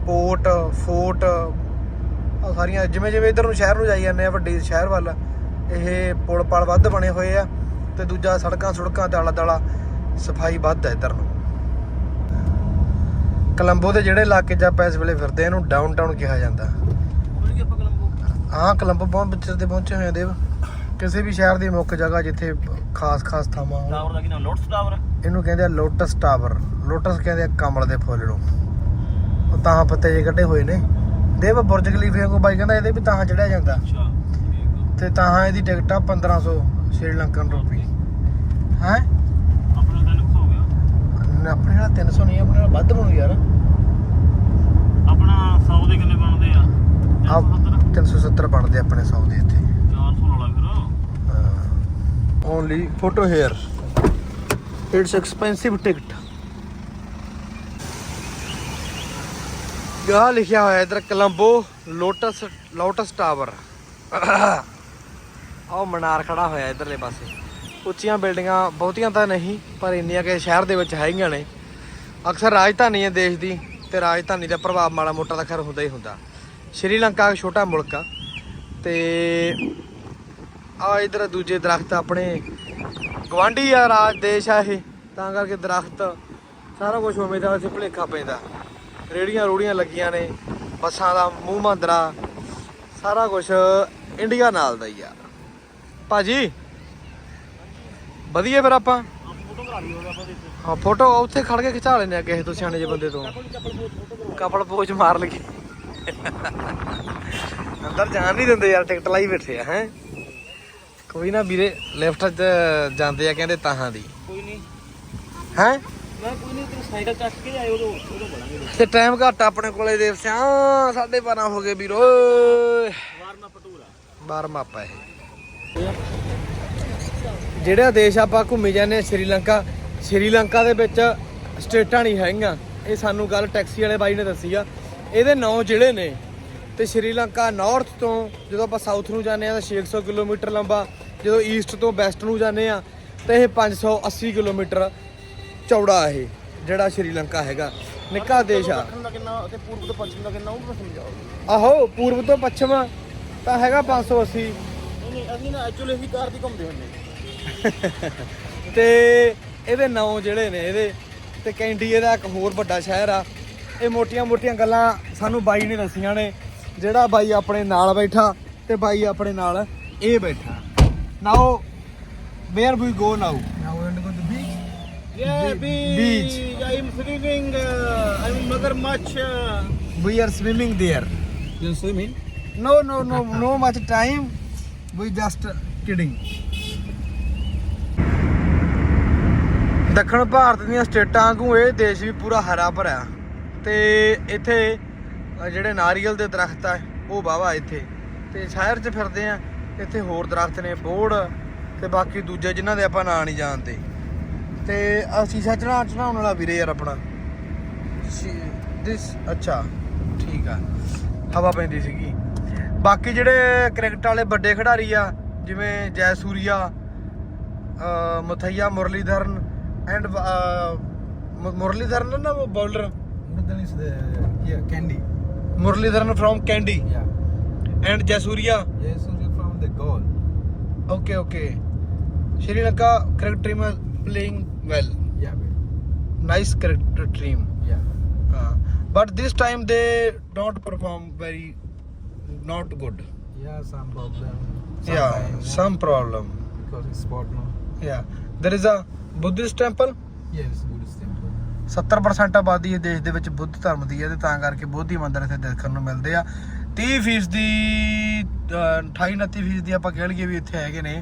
ਪੋਰਟ ਫੋਰਟ ਆ ਸਾਰੀਆਂ ਜਿਵੇਂ ਜਿਵੇਂ ਇਧਰ ਨੂੰ ਸ਼ਹਿਰ ਨੂੰ ਜਾਈ ਜਾਂਦੇ ਆ ਵੱਡੀ ਸ਼ਹਿਰ ਵੱਲ ਇਹ ਪੁਲ ਪਲ ਵੱਧ ਬਣੇ ਹੋਏ ਆ ਤੇ ਦੂਜਾ ਸੜਕਾਂ ਸੁੜਕਾਂ ਤੇ ਆਲਾ ਦਾਲਾ ਸਫ਼ਾਈ ਵੱਧ ਹੈ ਇਧਰ ਨੂੰ। ਕਲੰਬੋ ਦੇ ਜਿਹੜੇ ਇਲਾਕੇ 'ਚ ਆਪਾਂ ਇਸ ਵੇਲੇ ਫਿਰਦੇ ਆ ਇਹਨੂੰ ਡਾਊਨਟਾਊਨ ਕਿਹਾ ਜਾਂਦਾ। ਹਾਂ ਕਲੰਬੋ ਬਹੁਤ ਵਿੱਚ ਤੇ ਪਹੁੰਚੇ ਹੋਏ ਆ ਦੇਵ। ਕਿਸੇ ਵੀ ਸ਼ਹਿਰ ਦੀ ਮੁੱਖ ਜਗ੍ਹਾ ਜਿੱਥੇ ਖਾਸ ਖਾਸ ਥਾਵਾਂ ਟਾਵਰ ਦਾ ਕੀ ਨਾਮ? ਲੋਟਸ ਟਾਵਰ ਇਹਨੂੰ ਕਹਿੰਦੇ ਆ ਲੋਟਸ ਟਾਵਰ ਲੋਟਸ ਕਹਿੰਦੇ ਆ ਕਮਲ ਦੇ ਫੁੱਲ ਨੂੰ। ਤਾਂ ਪੱਤੇ ਜੇ ਕੱਢੇ ਹੋਏ ਨੇ। ਦੇਵ ਬੁਰਜ ਖਲੀਫੇ ਕੋ ਬਾਈ ਕਹਿੰਦਾ ਇਹਦੇ ਵੀ ਤਾਂ ਚੜਿਆ ਜਾਂਦਾ। ਅੱਛਾ ਤੇ ਤਾਂ ਇਹਦੀ ਟਿਕਟ ਆ 1500 ਸ਼੍ਰੀਲੰਕਨ ਰੁਪਏ। ਹੈ? ਆਪਣਾ ਤਾਂ ਨੁਕਸ ਹੋ ਗਿਆ। ਆਪਣੇ ਨਾਲ 300 ਨਹੀਂ ਆਪਣੇ ਨਾਲ ਵੱਧ ਬਣੂ ਯਾਰ। ਆਪਣਾ 100 ਦੇ ਕਿੰਨੇ ਬਣਦੇ ਆ? ਆ 470 370 ਬਣਦੇ ਆਪਣੇ 100 ਦੇ ਇੱਥੇ। 400 ਵਾਲਾ ਫਿਰ। Only photo here it's expensive ticket ਗਾ ਲਿਖਿਆ ਹੋਇਆ ਇਧਰ ਕਲੰਬੋ ਲੋਟਸ ਲੋਟਸ ਟਾਵਰ। ਆਹ ਮਨਾਰ ਖੜਾ ਹੋਇਆ ਇਧਰਲੇ ਪਾਸੇ। ਉੱਚੀਆਂ ਬਿਲਡਿੰਗਾਂ ਬਹੁਤੀਆਂ ਤਾਂ ਨਹੀਂ, ਪਰ ਇੰਨੀਆਂ ਕਿ ਸ਼ਹਿਰ ਦੇ ਵਿੱਚ ਹੈਗੀਆਂ ਨੇ। ਅਕਸਰ ਰਾਜਧਾਨੀ ਹੈ ਦੇਸ਼ ਦੀ, ਤੇ ਰਾਜਧਾਨੀ ਦਾ ਪ੍ਰਭਾਵ ਮਾੜਾ ਮੋਟਾ ਤਾਂ ਖੈਰ ਹੁੰਦਾ ਹੀ ਹੁੰਦਾ। ਸ਼੍ਰੀਲੰਕਾ ਇੱਕ ਛੋਟਾ ਮੁਲਕ ਆ, ਤੇ ਆ ਇਧਰ ਦੂਜੇ ਦਰਖਤ ਆਪਣੇ ਗਵਾਂਢੀ ਆ, ਰਾਜ, ਦੇਸ਼ ਆ ਇਹ। ਤਾਂ ਕਰਕੇ ਦਰਖਤ ਸਾਰਾ ਕੁਝ ਉਵੇਂ ਦਾ ਅਸੀਂ ਭੁਲੇਖਾ ਪੈਂਦਾ। ਰੇੜੀਆਂ ਰੂੜੀਆਂ ਲੱਗੀਆਂ ਨੇ ਬੱਸਾਂ ਦਾ ਮੂੰਹ ਮੰਦਰਾ ਸਾਰਾ ਕੁਝ ਇੰਡੀਆ ਨਾਲ ਦਾ ਹੀ ਆ। ਭਾਜੀ ਵਧੀਆ ਫਿਰ ਆਪਾਂ? ਲਈ ਹਾਂ ਫੋਟੋ ਉੱਥੇ ਖੜ ਕੇ ਖਿਚਾ ਲੈਨੇ ਆ ਕਿਸੇ ਤੋਂ ਸਿਆਣੇ ਜਿਹੇ ਬੰਦੇ ਤੋਂ। ਕਪਲ ਪੋਚ ਮਾਰ ਲਗੇ ਅੰਦਰ ਜਾਣ ਨਹੀਂ ਦਿੰਦੇ ਯਾਰ ਟਿਕਟ ਲਾਈ ਬੈਠੇ ਆ ਹੈ? ਕੋਈ ਨਾ ਵੀਰੇ ਲੈਫਟ ਜਾਂਦੇ ਆ ਕਹਿੰਦੇ ਤਾਹਾਂ ਦੀ। ਕੋਈ ਨਹੀਂ। ਹੈ? ਮੈਂ ਕੋਈ ਨਹੀਂ ਤੇਰੀ ਸਾਈਕਲ ਚੱਕ ਕੇ ਆਇਓ ਉਦੋਂ ਉਦੋਂ ਬਣਾਂਗੇ ਤੇ ਟਾਈਮ ਘੱਟ ਆ ਆਪਣੇ ਕੋਲੇ ਦੇਵ ਸਿਆ ਸਾਢੇ 12 ਹੋ ਗਏ ਵੀਰੋ ਵਾਰ ਨਾ ਪਟੂਰਾ ਬਾਰ ਮਾਪਾ ਇਹ। ਜਿਹੜਾ ਦੇਸ਼ ਆਪਾਂ ਘੁੰਮੀ ਜਾਂਦੇ ਸ਼੍ਰੀਲੰਕਾ ਸ਼੍ਰੀਲੰਕਾ ਦੇ ਵਿੱਚ ਸਟੇਟਾਂ ਨਹੀਂ ਹੈਗੀਆਂ। ਇਹ ਸਾਨੂੰ ਗੱਲ ਟੈਕਸੀ ਵਾਲੇ ਬਾਈ ਨੇ ਦੱਸੀ ਆ। ਇਹਦੇ ਨੌ ਜ਼ਿਲ੍ਹੇ ਨੇ। ਤੇ ਸ਼੍ਰੀਲੰਕਾ ਨਾਰਥ ਤੋਂ ਜਦੋਂ ਆਪਾਂ ਸਾਊਥ ਨੂੰ ਜਾਂਦੇ ਆ ਤਾਂ 600 ਕਿਲੋਮੀਟਰ ਲੰਬਾ। ਜਦੋਂ ਈਸਟ ਤੋਂ ਵੈਸਟ ਨੂੰ ਜਾਂਦੇ ਆ ਤਾਂ ਇਹ 580 ਕਿਲੋਮੀਟਰ ਚੌੜਾ ਇਹ। ਜਿਹੜਾ ਸ਼੍ਰੀਲੰਕਾ ਹੈਗਾ ਨਿੱਕਾ ਦੇਸ਼ ਆ। ਦੱਖਣ ਦਾ ਕਿੰਨਾ ਤੇ ਪੂਰਬ ਤੋਂ ਪੱਛਮ ਦਾ ਕਿੰਨਾ ਉਹ ਵੀ ਸਮਝਾਓ ਆਹੋ ਪੂਰਬ ਤੋਂ ਪੱਛਮ ਤਾਂ ਹੈਗਾ 580 ਨਹੀਂ ਨਹੀਂ ਅਸੀਂ ਨਾ ਐਕਚੁਅਲੀ ਅਸੀਂ ਕਾਰ ਦੀ ਘੁੰਮਦੇ ਹੁੰਦੇ। ਤੇ ਇਹਦੇ ਨੌ ਜਿਹੜੇ ਨੇ ਇਹਦੇ ਤੇ ਕੈਂਡੀ ਇਹਦਾ ਇੱਕ ਹੋਰ ਵੱਡਾ ਸ਼ਹਿਰ ਆ। ਇਹ ਮੋਟੀਆਂ-ਮੋਟੀਆਂ ਗੱਲਾਂ ਸਾਨੂੰ ਬਾਈ ਨੇ ਦੱਸੀਆਂ ਨੇ ਜਿਹੜਾ ਬਾਈ ਆਪਣੇ ਨਾਲ ਬੈਠਾ ਤੇ ਬਾਈ ਆਪਣੇ ਨਾਲ ਇਹ ਬੈਠਾ। Now where we go now Yeah, beach. beach. I'm swimming. Uh, I'm Magarmach. Uh, we are swimming there. You swimming? No, no, no, no much time. We just kidding. ਦੱਖਣ ਭਾਰਤ ਦੀਆਂ ਸਟੇਟਾਂ ਵਾਂਗੂ ਇਹ ਦੇਸ਼ ਵੀ ਪੂਰਾ ਹਰਾ ਭਰਿਆ ਤੇ ਇੱਥੇ ਜਿਹੜੇ ਨਾਰੀਅਲ ਦੇ ਦਰਖਤ ਆ ਉਹ ਵਾਵਾ ਇੱਥੇ ਤੇ ਸ਼ਹਿਰ 'ਚ ਫਿਰਦੇ ਆ ਇੱਥੇ ਹੋਰ ਦਰਖਤ ਨੇ ਬੋੜ ਤੇ ਬਾਕੀ ਦੂਜੇ ਜਿਨ੍ਹਾਂ ਦੇ ਆਪਾਂ ਨਾਂ ਨਹੀਂ ਜਾਣਦੇ ਤੇ ਆ ਸ਼ੀਸ਼ਾ ਚੜਾ ਚੜਾਉਣ ਵਾਲਾ ਵੀਰੇ ਯਾਰ ਆਪਣਾ। ਦਿਸ ਅੱਛਾ ਠੀਕ ਆ। ਹਵਾ ਪੈਂਦੀ ਸੀਗੀ। ਬਾਕੀ ਜਿਹੜੇ ਕ੍ਰਿਕਟ ਵਾਲੇ ਵੱਡੇ ਖਿਡਾਰੀ ਆ ਜਿਵੇਂ ਜੈ ਸੂਰੀਆ ਮਥਈਆ ਮੁਰਲੀਧਰਨ ਐਂਡ ਮੁਰਲੀਧਰਨ ਨਾ ਉਹ bowler is the yeah, candy. Muralitharan from Kandy Yeah. And Jayasuriya? so from the goal. Okay okay Sri Lanka cricket team playing well Yeah. Nice cricket team yeah. But this time they don't perform very not good Yeah, some problem. Yeah, Sometime, some problem. because it's sport no. Yeah. There is a Buddhist temple. Yes, Buddhist temple. 70% ਆਬਾਦੀ ਇਹ ਦੇਸ਼ ਦੇ ਵਿੱਚ ਬੁੱਧ ਧਰਮ ਦੀ ਹੈ ਤੇ ਤਾਂ ਕਰਕੇ ਬੋਧੀ ਮੰਦਿਰ ਇੱਥੇ ਦੇਖਣ ਨੂੰ ਮਿਲਦੇ ਆ 30% ਦੀ 28 29% ਦੀ ਆਪਾਂ ਕਹਿ ਲਈਏ ਵੀ ਇੱਥੇ ਹੈਗੇ ਨੇ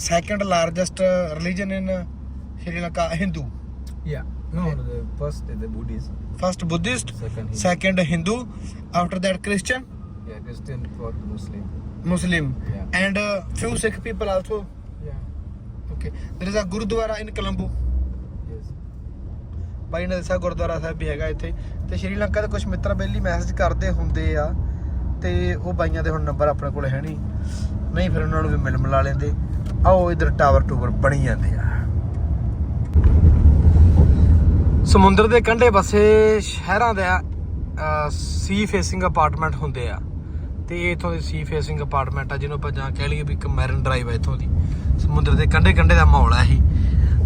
second largest religion in Sri Lanka Hindu Yeah. No, the first the Buddhist, first Buddhist second Hindu. Second Hindu after that Yeah, Christian, fourth Muslim. Muslim Yeah. And few Sikh people also Yeah. Okay there is a gurdwara in Colombo Yes. ਬਾਈ ਨੇ ਦੱਸਿਆ ਗੁਰਦੁਆਰਾ ਸਾਹਿਬ ਵੀ ਹੈਗਾ ਇੱਥੇ ਤੇ ਸ਼੍ਰੀਲੰਕਾ ਦੇ ਕੁਝ ਮਿੱਤਰ ਬੇਲੀ ਮੈਸੇਜ ਕਰਦੇ ਹੁੰਦੇ ਆ ਤੇ ਉਹ ਬਾਈਆਂ ਦੇ ਹੁਣ ਨੰਬਰ ਆਪਣੇ ਕੋਲ ਹੈ ਨਹੀਂ ਨਹੀਂ ਫਿਰ ਉਹਨਾਂ ਨੂੰ ਵੀ ਮਿਲ ਮਿਲਾ ਲੈਂਦੇ ਆਓ ਇਧਰ ਟਾਵਰ ਟੂਵਰ ਬਣੀ ਜਾਂਦੇ ਆ। ਸਮੁੰਦਰ ਦੇ ਕੰਢੇ ਬਸੇ ਸ਼ਹਿਰਾਂ ਦਾ ਸੀ ਫੇਸਿੰਗ ਅਪਾਰਟਮੈਂਟ ਹੁੰਦੇ ਆ। ਤੇ ਇਹ ਇਥੋਂ ਦੇ ਸੀ ਫੇਸਿੰਗ ਅਪਾਰਟਮੈਂਟ ਆ, ਜਿਹਨੂੰ ਆਪਾਂ ਜਾਂ ਕਹਿ ਲਈਏ ਵੀ ਇੱਕ ਮੈਰਨ ਡਰਾਈਵ ਆ ਇਥੋਂ ਦੀ। ਸਮੁੰਦਰ ਦੇ ਕੰਢੇ ਕੰਢੇ ਦਾ ਮਾਹੌਲ ਆ ਇਹ।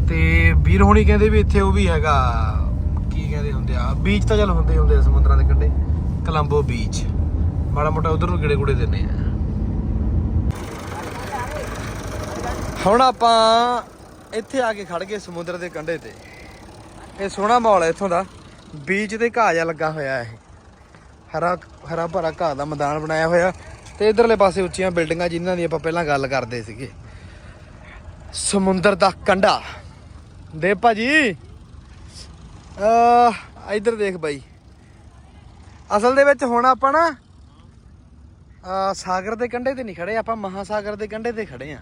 ਤੇ ਵੀਰ ਹੋਣੀ ਕਹਿੰਦੇ ਵੀ ਇੱਥੇ ਉਹ ਵੀ ਹੈਗਾ, ਕੀ ਕਹਿੰਦੇ ਹੁੰਦੇ ਆ ਬੀਚ ਤਾਂ ਚੱਲ ਹੁੰਦੇ ਹੁੰਦੇ ਆ ਸਮੁੰਦਰਾਂ ਦੇ ਕੰਢੇ। ਕਲੰਬੋ ਬੀਚ ਮਾੜਾ ਮੋਟਾ ਉਧਰ ਨੂੰ ਗੇੜੇ ਗੁੜੇ ਦਿੰਨੇ ਆ। ਹੁਣ ਆਪਾਂ ਇੱਥੇ ਆ ਕੇ ਖੜ ਗਏ ਸਮੁੰਦਰ ਦੇ ਕੰਢੇ ਤੇ। ਇਹ ਸੋਹਣਾ ਮਾਹੌਲ ਹੈ ਇੱਥੋਂ ਦਾ। ਬੀਚ ਤੇ ਘਾਹ ਜਿਹਾ ਲੱਗਾ ਹੋਇਆ ਇਹ। ਹਰਾ ਹਰਾ ਭਰਾ ਘਾਹ ਦਾ ਮੈਦਾਨ ਬਣਾਇਆ ਹੋਇਆ। ਤੇ ਇਧਰਲੇ ਪਾਸੇ ਉੱਚੀਆਂ ਬਿਲਡਿੰਗਾਂ ਜਿਨ੍ਹਾਂ ਦੀ ਆਪਾਂ ਪਹਿਲਾਂ ਗੱਲ ਕਰਦੇ ਸੀਗੇ। ਸਮੁੰਦਰ ਦਾ ਕੰਢਾ। ਦੇ ਭਾਜੀ। ਅ ਇਧਰ ਦੇਖ ਬਾਈ। ਅਸਲ ਦੇ ਵਿੱਚ ਹੁਣ ਆਪਾਂ ਨਾ ਸਾਗਰ ਦੇ ਕੰਢੇ ਤੇ ਨਹੀਂ ਖੜੇ, ਆਪਾਂ ਮਹਾਸਾਗਰ ਦੇ ਕੰਢੇ ਤੇ ਖੜੇ ਆ।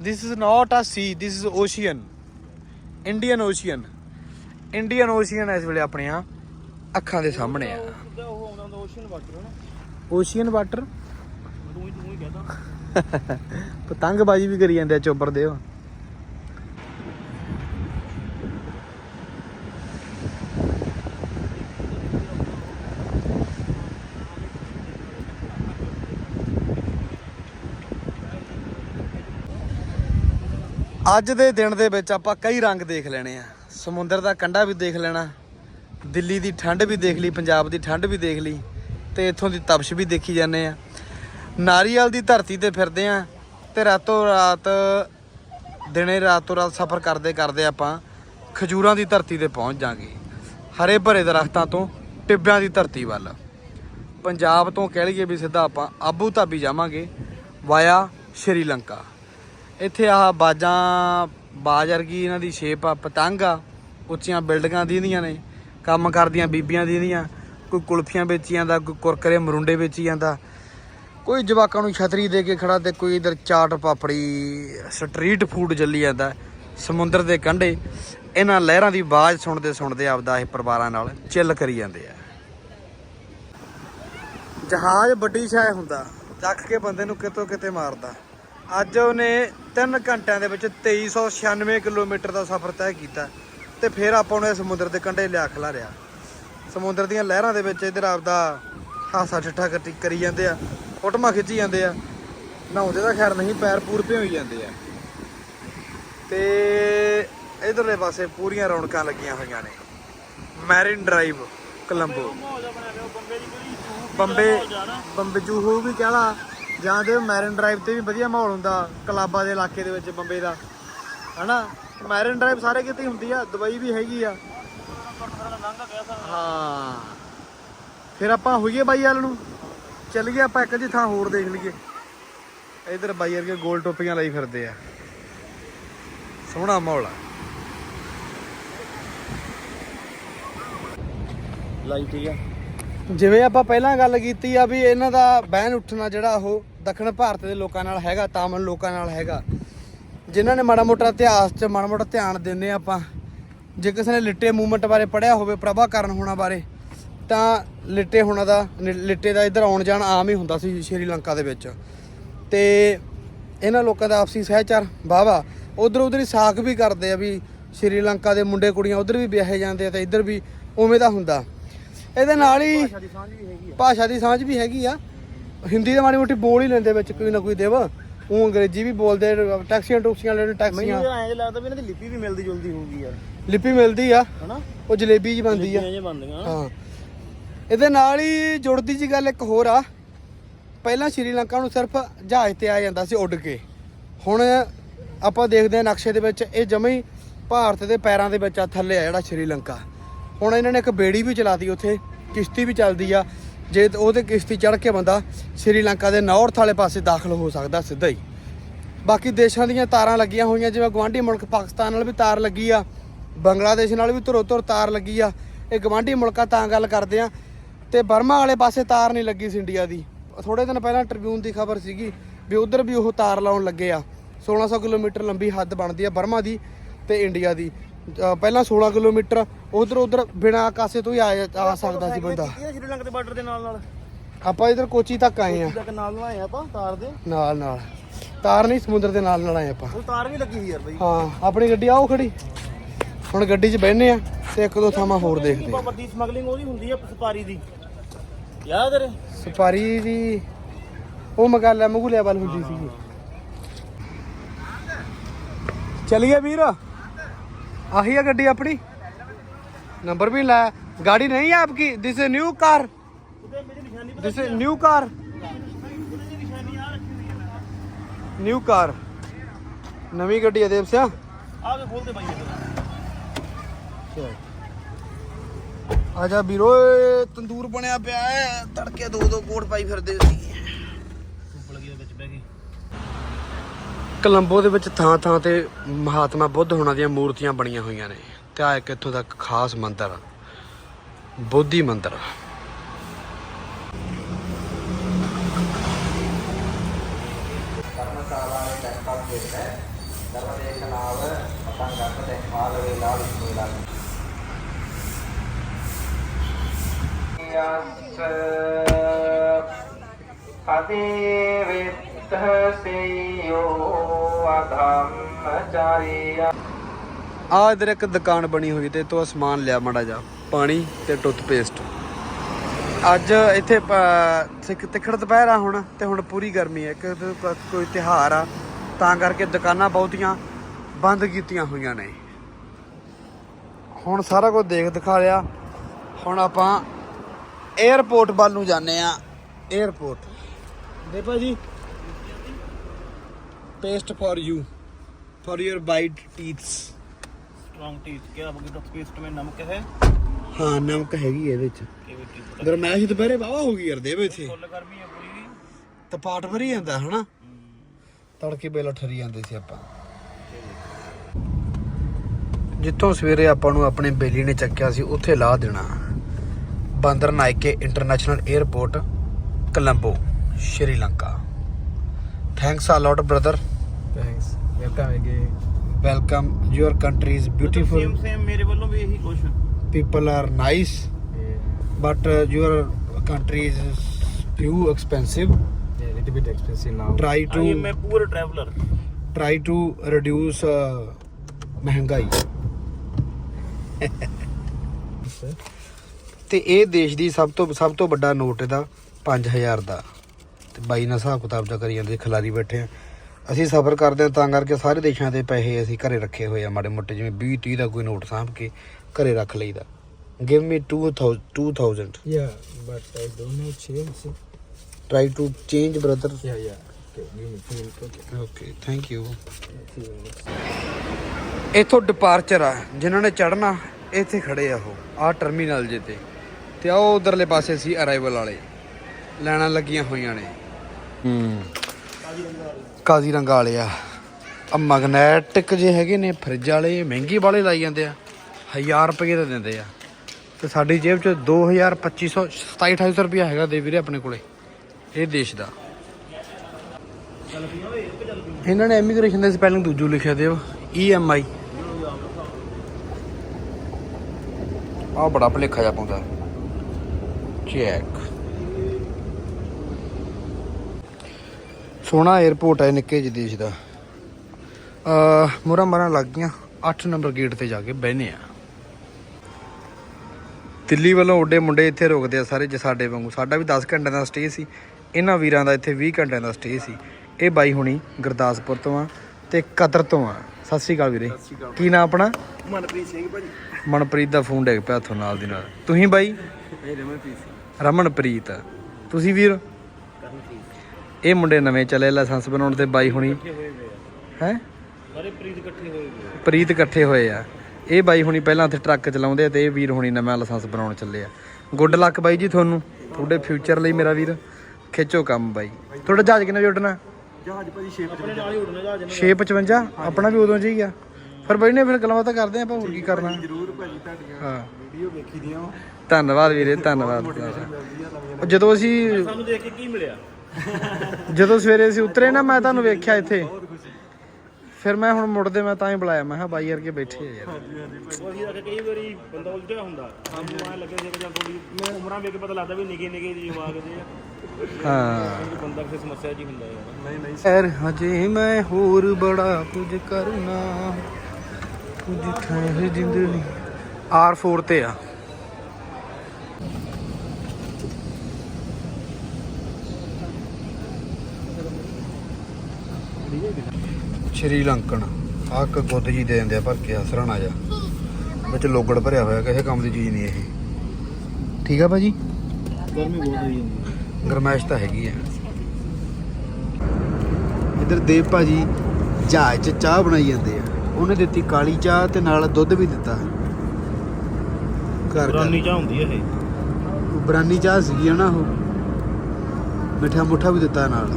This is not a sea this is ocean. Indian Ocean Indian Ocean ਇਸ ਵੇਲੇ ਆਪਣੇ ਆ ਅੱਖਾਂ ਦੇ ਸਾਹਮਣੇ ਆ। ਉਹ ਆਉਂਦਾ ਹੁੰਦਾ ਓਸ਼ਨ ਵਾਟਰ ਹਨਾ ਓਸ਼ੀਅਨ ਵਾਟਰ ਤੂੰ। ਹੀ ਤੂੰ ਹੀ ਕਹਦਾ ਪਤੰਗਬਾਜ਼ੀ ਵੀ ਕਰੀ ਜਾਂਦੇ ਆ ਚੋਬਰ ਦੇ ਉਹ। ਅੱਜ ਦੇ ਦਿਨ ਦੇ ਵਿੱਚ ਆਪਾਂ ਕਈ ਰੰਗ ਦੇਖ ਲੈਣੇ ਆ। ਸਮੁੰਦਰ ਦਾ ਕੰਢਾ ਵੀ ਦੇਖ ਲੈਣਾ, ਦਿੱਲੀ ਦੀ ਠੰਡ ਵੀ ਦੇਖ ਲਈ, ਪੰਜਾਬ ਦੀ ਠੰਡ ਵੀ ਦੇਖ ਲਈ, ਤੇ ਇੱਥੋਂ ਦੀ ਤਪਸ਼ ਵੀ ਦੇਖੀ ਜਾਂਦੇ ਆ। ਨਾਰੀਅਲ ਦੀ ਧਰਤੀ ਤੇ ਫਿਰਦੇ ਆ ਤੇ ਰਾਤੋਂ ਰਾਤ, ਦਿਨੇ ਰਾਤੋਂ ਰਾਤ ਸਫ਼ਰ ਕਰਦੇ ਕਰਦੇ ਆਪਾਂ ਖਜੂਰਾਂ ਦੀ ਧਰਤੀ ਤੇ ਪਹੁੰਚ ਜਾਾਂਗੇ। ਹਰੇ ਭਰੇ ਦਰਖਤਾਂ ਤੋਂ ਟਿੱਬਿਆਂ ਦੀ ਧਰਤੀ ਵੱਲ। ਪੰਜਾਬ ਤੋਂ ਕਹਿ ਲਈਏ ਵੀ ਸਿੱਧਾ ਆਪਾਂ ਆਬੂ ਧਾਬੀ ਜਾਵਾਂਗੇ, ਵਾਇਆ ਸ਼੍ਰੀਲੰਕਾ। ਇੱਥੇ ਆਹ ਬਾਜਾਂ, ਬਾਜ ਵਰਗੀ ਇਹਨਾਂ ਦੀ ਸ਼ੇਪ ਆ, ਪਤੰਗ ਆ, ਉੱਚੀਆਂ ਬਿਲਡਿੰਗਾਂ ਦੀਆਂ ਨੇ, ਕੰਮ ਕਰਦੀਆਂ ਬੀਬੀਆਂ ਦੀਆਂ ਕੋਈ ਕੁਲਫੀਆਂ ਵੇਚੀ ਜਾਂਦਾ, ਕੋਈ ਕੁਰਕਰੇ ਮਰੁੰਡੇ ਵੇਚੀ ਜਾਂਦਾ। ਕੋਈ ਜਵਾਕਾਂ ਨੂੰ ਛਤਰੀ ਦੇ ਕੇ ਖੜਾ ਤੇ ਕੋਈ ਇਧਰ ਚਾਟ ਪਾਪੜੀ ਸਟਰੀਟ ਫੂਡ ਚੱਲੀ ਜਾਂਦਾ, ਸਮੁੰਦਰ ਦੇ ਕੰਢੇ। ਇਹਨਾਂ ਲਹਿਰਾਂ ਦੀ ਆਵਾਜ਼ ਸੁਣਦੇ ਸੁਣਦੇ ਆਪਦਾ ਇਹ ਪਰਿਵਾਰਾਂ ਨਾਲ ਚਿੱਲ ਕਰੀ ਜਾਂਦੇ ਆ। ਜਹਾਜ਼ ਵੱਡੀ ਸ਼ਾਇ ਹੁੰਦਾ, ਚੱਕ ਕੇ ਬੰਦੇ ਨੂੰ ਕਿਤੋਂ ਕਿਤੇ ਮਾਰਦਾ। ਅੱਜ ਉਹਨੇ 3 ਘੰਟਿਆਂ ਦੇ ਵਿੱਚ 2396 ਕਿਲੋਮੀਟਰ ਦਾ ਸਫ਼ਰ ਤੈਅ ਕੀਤਾ ਤੇ ਫਿਰ ਆਪਾਂ ਨੂੰ ਸਮੁੰਦਰ ਦੇ ਕੰਢੇ ਲਿਆ ਖਿਲਾਰਿਆ ਸਮੁੰਦਰ ਦੀਆਂ ਲਹਿਰਾਂ ਦੇ ਵਿੱਚ ਇਧਰ ਆਪਦਾ ਹਾਸਾ ਠੱਠਾ ਕੱਟੀ ਕਰੀ ਜਾਂਦੇ ਆ, ਫੋਟੋਆਂ ਖਿੱਚੀ ਜਾਂਦੇ ਆ, ਨਹਾਉਂਦੇ ਤਾਂ ਖੈਰ ਨਹੀਂ, ਪੈਰ ਪੂਰ ਭਿਉਈ ਜਾਂਦੇ ਆ। ਤੇ ਇਧਰਲੇ ਪਾਸੇ ਪੂਰੀਆਂ ਰੌਣਕਾਂ ਲੱਗੀਆਂ ਹੋਈਆਂ ਨੇ। Marine Drive Colombo. Bombay Bombay Juhu ਵੀ ਕਹਿਲਾ ਜਾਂ ਤੇ ਮੈਰਿਨ ਡਰਾਈਵ ਤੇ ਵੀ ਵਧੀਆ ਮਾਹੌਲ ਹੁੰਦਾ, ਕਲਾਬਾ ਦੇ ਇਲਾਕੇ ਦੇ ਵਿੱਚ ਬੰਬੇ ਦਾ। ਹਨਾ? ਮੈਰਿਨ ਡਰਾਈਵ ਸਾਰੇ ਕਿਤੇ ਹੁੰਦੀ ਆ, ਦੁਬਈ ਵੀ ਹੈਗੀ ਆ। ਹਾਂ। ਫਿਰ ਆਪਾਂ ਹੋਈਏ ਬਾਈ ਵਾਲ ਨੂੰ। ਚੱਲ ਗਏ ਆਪਾਂ ਇੱਕ ਜੀ ਥਾਂ ਹੋਰ ਦੇਖ ਲਈਏ। ਇਧਰ ਬਾਈ ਵਰਗੇ ਗੋਲ ਟੋਪੀਆਂ ਲਾਈ ਫਿਰਦੇ ਆ। ਸੋਹਣਾ ਮਾਹੌਲ ਆ। ਲਾਈ ਠੀਕ ਆ। ਜਿਵੇਂ ਆਪਾਂ ਪਹਿਲਾਂ ਗੱਲ ਕੀਤੀ ਆ ਵੀ ਇਹਨਾਂ ਦਾ ਬਹਿਣ ਉੱਠਣਾ ਜਿਹੜਾ ਉਹ ਦੱਖਣ ਭਾਰਤ ਦੇ ਲੋਕਾਂ ਨਾਲ ਹੈਗਾ, ਤਾਮਿਲ ਲੋਕਾਂ ਨਾਲ ਹੈਗਾ। ਜਿਨ੍ਹਾਂ ਨੇ ਮਾੜਾ ਮੋਟਾ ਇਤਿਹਾਸ 'ਚ ਮਾੜਾ ਮੋਟਾ ਧਿਆਨ ਦਿੰਦੇ ਆਪਾਂ, ਜੇ ਕਿਸੇ ਨੇ ਲਿੱਟੇ ਮੂਵਮੈਂਟ ਬਾਰੇ ਪੜਿਆ ਹੋਵੇ, ਪ੍ਰਭਾਕਰਨ ਹੋਣਾ ਬਾਰੇ, ਤਾਂ ਲਿੱਟੇ ਹੋਣਾ ਦਾ, ਨਿ- ਲਿੱਟੇ ਦਾ ਇੱਧਰ ਆਉਣ ਜਾਣ ਆਮ ਹੀ ਹੁੰਦਾ ਸੀ ਸ਼੍ਰੀਲੰਕਾ ਦੇ ਵਿੱਚ। ਤੇ ਇਹਨਾਂ ਲੋਕਾਂ ਦਾ ਆਪਸੀ ਸਹਿਚਾਰ ਵਾਹਵਾ ਉਧਰ ਉਧਰ ਹੀ ਸਾਖ ਵੀ ਕਰਦੇ ਆ ਵੀ ਸ਼੍ਰੀਲੰਕਾ ਦੇ ਮੁੰਡੇ ਕੁੜੀਆਂ ਉਧਰ ਵੀ ਵਿਆਹੇ ਜਾਂਦੇ ਆ ਤੇ ਇੱਧਰ ਵੀ ਉਵੇਂ ਦਾ ਹੁੰਦਾ। ਇਹਦੇ ਨਾਲ ਹੀ ਭਾਸ਼ਾ ਦੀ ਸਾਂਝ ਵੀ ਹੈਗੀ ਆ। ਹਿੰਦੀ ਤਾਂ ਮਾੜੀ ਮੋਟੀ ਬੋਲ ਹੀ ਲੈਂਦੇ ਵਿੱਚ ਕੋਈ ਨਾ ਕੋਈ ਦੇਵ। ਉਹ ਅੰਗਰੇਜ਼ੀ ਵੀ ਬੋਲਦੇ ਟੈਕਸੀਆਂ ਟੂਕਸੀਆਂ ਲੈਣ ਟੈਕਸੀਆਂ। ਮੈਨੂੰ ਐਂ ਲੱਗਦਾ ਵੀ ਇਹਨਾਂ ਦੀ ਲਿਪੀ ਵੀ ਮਿਲਦੀ ਜੁਲਦੀ ਹੋਊਗੀ ਯਾਰ। ਲਿਪੀ ਮਿਲਦੀ ਆ। ਹਨਾ? ਉਹ ਜਲੇਬੀ ਜੀ ਬਣਦੀ ਆ। ਬਣਦੀਆਂ। ਹਾਂ। ਇਹਦੇ ਨਾਲ ਹੀ ਜੁੜਦੀ ਜੀ ਗੱਲ ਇੱਕ ਹੋਰ ਆ। ਪਹਿਲਾਂ ਸ਼੍ਰੀਲੰਕਾ ਨੂੰ ਸਿਰਫ ਜਹਾਜ਼ ਤੇ ਆਇਆ ਜਾਂਦਾ ਸੀ ਉੱਡ ਕੇ। ਹੁਣ ਆਪਾਂ ਦੇਖਦੇ ਹਾਂ ਨਕਸ਼ੇ ਦੇ ਵਿੱਚ ਇਹ ਜਮੇ ਹੀ ਭਾਰਤ ਦੇ ਪੈਰਾਂ ਦੇ ਵਿੱਚ ਆ ਥੱਲੇ ਆ ਜਿਹੜਾ ਸ਼੍ਰੀਲੰਕਾ ਹੁਣ ਇਹਨਾਂ ਨੇ ਇੱਕ ਬੇੜੀ ਵੀ ਚਲਾਤੀ ਉੱਥੇ, ਕਿਸ਼ਤੀ ਵੀ ਚੱਲਦੀ ਆ। ਜੇ ਉਹਦੇ ਕਿਸ਼ਤੀ ਚੜ੍ਹ ਕੇ ਬੰਦਾ ਸ਼੍ਰੀਲੰਕਾ ਦੇ ਨਾਰਥ ਵਾਲੇ ਪਾਸੇ ਦਾਖਲ ਹੋ ਸਕਦਾ ਸਿੱਧਾ ਹੀ। ਬਾਕੀ ਦੇਸ਼ਾਂ ਦੀਆਂ ਤਾਰਾਂ ਲੱਗੀਆਂ ਹੋਈਆਂ, ਜਿਵੇਂ ਗਵਾਂਢੀ ਮੁਲਕ ਪਾਕਿਸਤਾਨ ਨਾਲ ਵੀ ਤਾਰ ਲੱਗੀ ਆ, ਬੰਗਲਾਦੇਸ਼ ਨਾਲ ਵੀ ਧੁਰੋ ਧੁਰ ਤਾਰ ਲੱਗੀ ਆ। ਇਹ ਗਵਾਂਢੀ ਮੁਲਕਾਂ ਤਾਂ ਗੱਲ ਕਰਦੇ ਆ। ਤੇ ਬਰਮਾ ਵਾਲੇ ਪਾਸੇ ਤਾਰ ਨਹੀਂ ਲੱਗੀ ਸੀ ਇੰਡੀਆ ਦੀ। ਥੋੜੇ ਦਿਨ ਪਹਿਲਾਂ ਟ੍ਰਿਬਿਊਨ ਦੀ ਖਬਰ ਸੀਗੀ ਵੀ ਉਧਰ ਵੀ ਉਹ ਤਾਰ ਲਾਉਣ ਲੱਗੇ ਆ। 1600 ਕਿਲੋਮੀਟਰ ਲੰਬੀ ਹੱਦ ਬਣਦੀ ਆ ਬਰਮਾ ਦੀ ਤੇ ਇੰਡੀਆ ਦੀ। ਪਹਿਲਾਂ 16 ਕਿਲੋਮੀਟਰ ਉਧਰ ਉਧਰ ਬਿਨਾਂ ਆਕਾਸੇ ਤੋਂ ਹੀ ਆ ਆ ਸਕਦਾ ਸੀ ਬੰਦਾ। ਇਹ ਸ਼੍ਰੀਲੰਕਾ ਦੇ ਬਾਰਡਰ ਦੇ ਨਾਲ ਨਾਲ। ਆਪਾਂ ਇਧਰ ਕੋਚੀ ਤੱਕ ਆਏ ਆ ਤੱਕ ਨਾਲ ਨਾਲ ਆਏ ਆਪਾਂ ਤਾਰ ਦੇ। ਨਾਲ ਨਾਲ। ਤਾਰ ਨਹੀਂ ਸਮੁੰਦਰ ਦੇ ਨਾਲ ਨਾਲ ਆਏ ਆਪਾਂ। ਉਹ ਤਾਰ ਵੀ ਲੱਗੀ ਸੀ ਯਾਰ ਬਈ। ਹਾਂ ਆਪਣੀ ਗੱਡੀ ਆਓ ਖੜੀ। ਹੁਣ ਗੱਡੀ 'ਚ ਬਹਿਨੇ ਆ ਤੇ ਇੱਕ ਦੋ ਥਾਵਾਂ ਹੋਰ ਦੇਖਦੇ ਆ ਵੱਡੀ ਸਮਗਲਿੰਗ ਉਹਦੀ ਹੁੰਦੀ ਆ ਸਪਾਰੀ ਦੀ। ਯਾਦ ਤੇਰੇ? ਸਪਾਰੀ ਦੀ ਉਹ ਮਗਾਲਾ ਮਗੂਲਿਆ ਵੱਲ ਹੁੰਦੀ ਸੀ ਚਲਿਏ ਵੀਰ? आही है गड्डी अपनी नंबर भी लाया गाड़ी नहीं है आपकी this new car this new car new car नवी गड्डी है देव सिंह आजा बीरो तंदूर बनया पड़के दो दो कोट पाई फिर फिरते ਕਲੰਬੋ ਦੇ ਵਿੱਚ ਥਾਂ ਥਾਂ ਤੇ ਮਹਾਤਮਾ ਬੁੱਧ ਹੋਣਾ ਦੀਆਂ ਮੂਰਤੀਆਂ ਬਣੀਆਂ ਹੋਈਆਂ ਨੇ। ਤੇ ਆ ਇੱਕ ਇੱਥੋਂ ਦਾ ਇੱਕ ਖਾਸ ਮੰਦਿਰ ਬੋਧੀ ਮੰਦਿਰ ทสิโยธัมมจาริยਆ ਇਧਰ ਇੱਕ ਦੁਕਾਨ ਬਣੀ ਹੋਈ ਤੇ ਤੋਂ ਸਮਾਨ ਲਿਆ ਮੜਾ ਜਾ ਪਾਣੀ ਤੇ ਟੁੱਥ ਪੇਸਟ ਅੱਜ ਇੱਥੇ ਤਿੱਖੜ ਦੁਪਹਿਰ ਆ ਹੁਣ ਤੇ ਹੁਣ ਪੂਰੀ ਗਰਮੀ ਹੈ ਕੋਈ ਤਿਹਾਰ ਆ ਤਾਂ ਕਰਕੇ ਦੁਕਾਨਾਂ ਬਹੁਤੀਆਂ ਬੰਦ ਕੀਤੀਆਂ ਹੋਈਆਂ ਨੇ। ਹੁਣ ਸਾਰਾ ਕੁਝ ਦੇਖ ਦਿਖਾ ਲਿਆ। ਹੁਣ ਆਪਾਂ 에어ਪੋਰਟ ਵੱਲ ਨੂੰ ਜਾਂਦੇ ਆ। 에어ਪੋਰਟ ਦੇ ਭਾਜੀ paste for you. For your bite teeth. Strong teeth क्या आपके तो पेस्ट में नमक है ਹਾਂ? ਨਮਕ ਹੈਗੀ ਇਹਦੇ ਚ ये भी टीथ बड़ा- ਗਰਮੈਸ਼ ਦੁਪਹਿਰੇ ਵਾਵਾ ਹੋ ਗਈ ਕਰਦੇ ਵੇ ਇੱਥੇ फुल गर्मी है पूरी ਤਪਾਟ ਜਾਂਦਾ ਹਨਾ? ਤੜਕੇ ਬੇਲਾ ਠਰੀ ਜਾਂਦੇ ਸੀ ਆਪਾਂ। ਜਿੱਥੋਂ ਸਵੇਰੇ ਆਪਾਂ ਨੂੰ ਆਪਣੇ ਬੇਲੀ ਨੇ ਚੱਕਿਆ ਸੀ ਉੱਥੇ ਲਾਹ ਦੇਣਾ। Bandaranaike international airport Colombo Sri Lanka. Thanks a lot brother thanks welcome again welcome your country is beautiful same same ਮੇਰੇ ਵੱਲੋਂ ਵੀ ਇਹੀ ਕੁਝ people are nice but your country is too expensive little bit expensive now try to I poor traveller try to reduce ਮਹਿੰਗਾਈ ਤੇ ਇਹ ਦੇਸ਼ ਦੀ ਸਭ ਤੋਂ ਸਭ ਤੋਂ ਵੱਡਾ ਨੋਟ ਇਹਦਾ 5000 ਦਾ ਤੇ ਬਾਈ ਨਾਲ ਹਿਸਾਬ ਕਿਤਾਬ ਦਾ ਕਰੀ ਜਾਂਦੇ ਖਿਲਾਰੀ ਬੈਠੇ ਆ ਅਸੀਂ ਸਫ਼ਰ ਕਰਦੇ ਹਾਂ ਤਾਂ ਕਰਕੇ ਸਾਰੇ ਦੇਸ਼ਾਂ ਦੇ ਪੈਸੇ ਅਸੀਂ ਘਰੇ ਰੱਖੇ ਹੋਏ ਆ ਮਾੜੇ ਮੋਟੇ ਜਿਵੇਂ 20 30 ਦਾ ਕੋਈ ਨੋਟ ਸਾਂਭ ਕੇ ਘਰੇ ਰੱਖ ਲਈਦਾ give me 2000 2000 Yeah, but I don't know change. Try to change brother Yeah, yeah. Okay, give me two minutes. Okay. Okay thank you next. ਇੱਥੋਂ ਡਿਪਾਰਚਰ ਆ ਜਿਨ੍ਹਾਂ ਨੇ ਚੜਨਾ ਇੱਥੇ ਖੜੇ ਆ ਉਹ ਆ ਟਰਮੀਨਲ ਜੇ ਤੇ ਤੇ ਉਹ ਉਧਰਲੇ ਪਾਸੇ ਸੀ ਅਰਾਈਵਲ ਵਾਲੇ ਲੈਣਾ ਲੱਗੀਆਂ ਹੋਈਆਂ ਨੇ ਹੂੰ। ਕਾਜ਼ੀ ਰੰਗ ਵਾਲੇ ਆ। ਆ ਮੈਗਨੈਟਿਕ ਜੇ ਹੈਗੇ ਨੇ, ਫਰਿੱਜ ਵਾਲੇ, ਮਹਿੰਗੇ ਵਾਲੇ ਲਾਈ ਜਾਂਦੇ ਆ। 1000 ਰੁਪਏ ਦੇ ਦਿੰਦੇ ਆ। ਤੇ ਸਾਡੀ ਜੇਬ 'ਚ 2000 2500 2700 ਰੁਪਏ ਹੈਗਾ ਦੇ ਵੀਰੇ ਆਪਣੇ ਕੋਲੇ, ਇਹ ਦੇਸ਼ ਦਾ। ਇਹਨਾਂ ਨੇ ਇਮੀਗ੍ਰੇਸ਼ਨ ਦੇ ਸਪੈਲਿੰਗ ਦੂਜੂ ਲਿਖਿਆ ਦੇ ਈ ਐਮ ਆਈ ਆ ਬੜਾ ਭਲੇਖਾ ਜਾ ਪਾਉਂਦਾ। ਚੈੱਕ। ਸੋਹਣਾ 에어ਪੋਰਟ ਹੈ ਨਿੱਕੇ ਜਿਹੇ ਦੇਸ਼ ਦਾ। ਅ ਮੋਰਾ ਮਰਾਂ ਲੱਗ ਗਈਆਂ 8 ਨੰਬਰ ਗੇਟ ਤੇ ਜਾ ਕੇ ਬਹਿਨੇ ਆ। ਦਿੱਲੀ ਵੱਲੋਂ ਓਡੇ ਮੁੰਡੇ ਇੱਥੇ ਰੁਕਦੇ ਆ ਸਾਰੇ ਜੇ ਸਾਡੇ ਵਾਂਗੂ। ਸਾਡਾ ਵੀ 10 ਘੰਟਿਆਂ ਦਾ ਸਟੇ ਸੀ ਇਹਨਾਂ ਵੀਰਾਂ ਦਾ ਇੱਥੇ 20 ਘੰਟਿਆਂ ਦਾ ਸਟੇ ਸੀ। ਇਹ ਬਾਈ ਹੁਣੀ ਗੁਰਦਾਸਪੁਰ ਤੋਂ ਆ ਤੇ ਕਦਰ ਤੋਂ ਆ। ਸਤਿ ਸ਼੍ਰੀ ਅਕਾਲ ਵੀਰੇ। ਕੀ ਨਾਮ ਆਪਣਾ? ਮਨਪ੍ਰੀਤ ਸਿੰਘ ਭਾਜੀ। ਮਨਪ੍ਰੀਤ ਦਾ ਫੋਨ ਡਿੱਗ ਪਿਆ ਹੱਥੋਂ ਨਾਲ ਦੀ ਨਾਲ। ਤੁਸੀਂ ਬਾਈ? ਰਮਨਪ੍ਰੀਤ ਰਮਨਪ੍ਰੀਤ। ਤੁਸੀਂ ਵੀਰ? ਇਹ ਮੁੰਡੇ ਨਵੇਂ ਚੱਲੇ ਲਾਇਸੈਂਸ ਬਣਾਉਣ ਤੇ ਬਾਈ ਹੁਣੀ। ਹੈ? ਸਾਰੇ ਪ੍ਰੀਤ ਇਕੱਠੇ ਹੋਏ ਪ੍ਰੀਤ ਇਕੱਠੇ ਹੋਏ ਆ। ਇਹ ਬਾਈ ਹੁਣੀ ਪਹਿਲਾਂ ਤੇ ਟਰੱਕ ਚਲਾਉਂਦੇ ਤੇ ਇਹ ਵੀਰ ਹੁਣੀ ਨਵਾਂ ਲਾਇਸੈਂਸ ਬਣਾਉਣ ਚੱਲੇ ਆ। ਗੁੱਡ ਲੱਕ ਬਾਈ ਜੀ ਤੁਹਾਨੂੰ। ਤੁਹਾਡੇ ਫਿਊਚਰ ਲਈ ਮੇਰਾ ਵੀਰ। ਖਿੱਚੋ ਕੰਮ ਬਾਈ। ਤੁਹਾਡਾ ਜਹਾਜ਼ ਕਿੰਨਾ ਜੁੜਨਾ ਜਹਾਜ਼ ਭਾਜੀ 655 655 ਆਪਣਾ ਵੀ ਉਦੋਂ ਜਿਹੀ ਆ। ਪਰ ਬਾਈ ਨੇ ਫਿਰ ਗੱਲਾਂ ਬਾਤਾਂ ਕਰਦੇ ਆਪਾਂ ਹੋਰ ਕੀ ਕਰਨਾ। ਜਰੂਰ ਭਾਜੀ ਤੁਹਾਡੀਆਂ ਹਾਂ। ਵੀਡੀਓ ਵੇਖੀ ਦੀਆਂ। ਧੰਨਵਾਦ ਵੀਰੇ ਧੰਨਵਾਦ। ਜਦੋਂ ਅਸੀਂ ਸਾਨੂੰ ਦੇਖ ਕੇ ਕੀ ਮਿਲਿਆ? ਜਦੋਂ ਸਵੇਰੇ ਅਸੀਂ ਉਤਰੇ ਨਾ ਮੈਂ ਤੁਹਾਨੂੰ ਵੇਖਿਆ ਇੱਥੇ। ਫਿਰ ਮੈਂ ਹੁਣ ਮੁੜਦੇ ਮੈਂ ਤਾਂ ਹੀ ਬੁਲਾਇਆ। ਮੈਂ ਕਿਹਾ ਬਾਈ ਵਰਗੇ ਬੈਠੇ ਆ ਯਾਰ। ਉਹ ਅਸੀਂ ਰੱਖ ਕਈ ਵਾਰੀ ਬੰਦਾ ਉਲਝਿਆ ਹੁੰਦਾ। ਸਾਨੂੰ ਐ ਲੱਗੇ ਜੇ ਕਿ ਜਾਂ ਥੋੜੀ ਉਮਰਾਂ ਵੇਖ ਕੇ ਪਤਾ ਲੱਗਦਾ ਵੀ ਨਿੱਕੇ ਨਿੱਕੇ ਜੀ ਜਵਾਕ ਦੇ ਆ। ਹਾਂ। ਬੰਦਾ ਕਿਸੇ ਸਮੱਸਿਆ 'ਚ ਹੀ ਹੁੰਦਾ ਯਾਰ। ਨਹੀਂ ਨਹੀਂ। ਐਰ ਹਜੇ ਮੈਂ ਹੋਰ ਬੜਾ ਕੁਝ ਕਰਨਾ। ਕੁਝ ਠਹਿਰ ਜਿੰਦੜੀ R4 ਤੇ ਆ। ਸ਼੍ਰੀ ਲੰਕਨ ਆਹ ਗੁੱਦ ਜੀ ਦੇ ਦਿੰਦੇ ਆ ਭਰ ਕੇ ਆ ਸਰਾਣਾ ਜਾ ਵਿੱਚ ਲੋਗੜ ਭਰਿਆ ਹੋਇਆ ਕਿਸੇ ਕੰਮ ਦੀ ਚੀਜ਼ ਨਹੀਂ ਇਹ। ਠੀਕ ਆ ਭਾਜੀ? ਗਰਮੀ ਬਹੁਤ ਹੋਈ ਜਾਂਦੀ ਗਰਮੈਸ਼ ਤਾਂ ਹੈਗੀ ਆ। ਇਧਰ ਦੇਵ ਭਾਜੀ ਜਹਾਜ਼ 'ਚ ਚਾਹ ਬਣਾਈ ਜਾਂਦੇ ਆ। ਉਹਨੇ ਦਿੱਤੀ ਕਾਲੀ ਚਾਹ ਤੇ ਨਾਲ ਦੁੱਧ ਵੀ ਦਿੱਤਾ। ਘਰ ਦਾ ਰਾਨੀ ਚਾਹ ਹੁੰਦੀ ਆ ਇਹ। ਬਰਾਨੀ ਚਾਹ ਸੀਗੀ ਨਾ ਉਹ। ਮਿੱਠਾ ਮੁੱਠਾ ਵੀ ਦਿੱਤਾ ਨਾਲ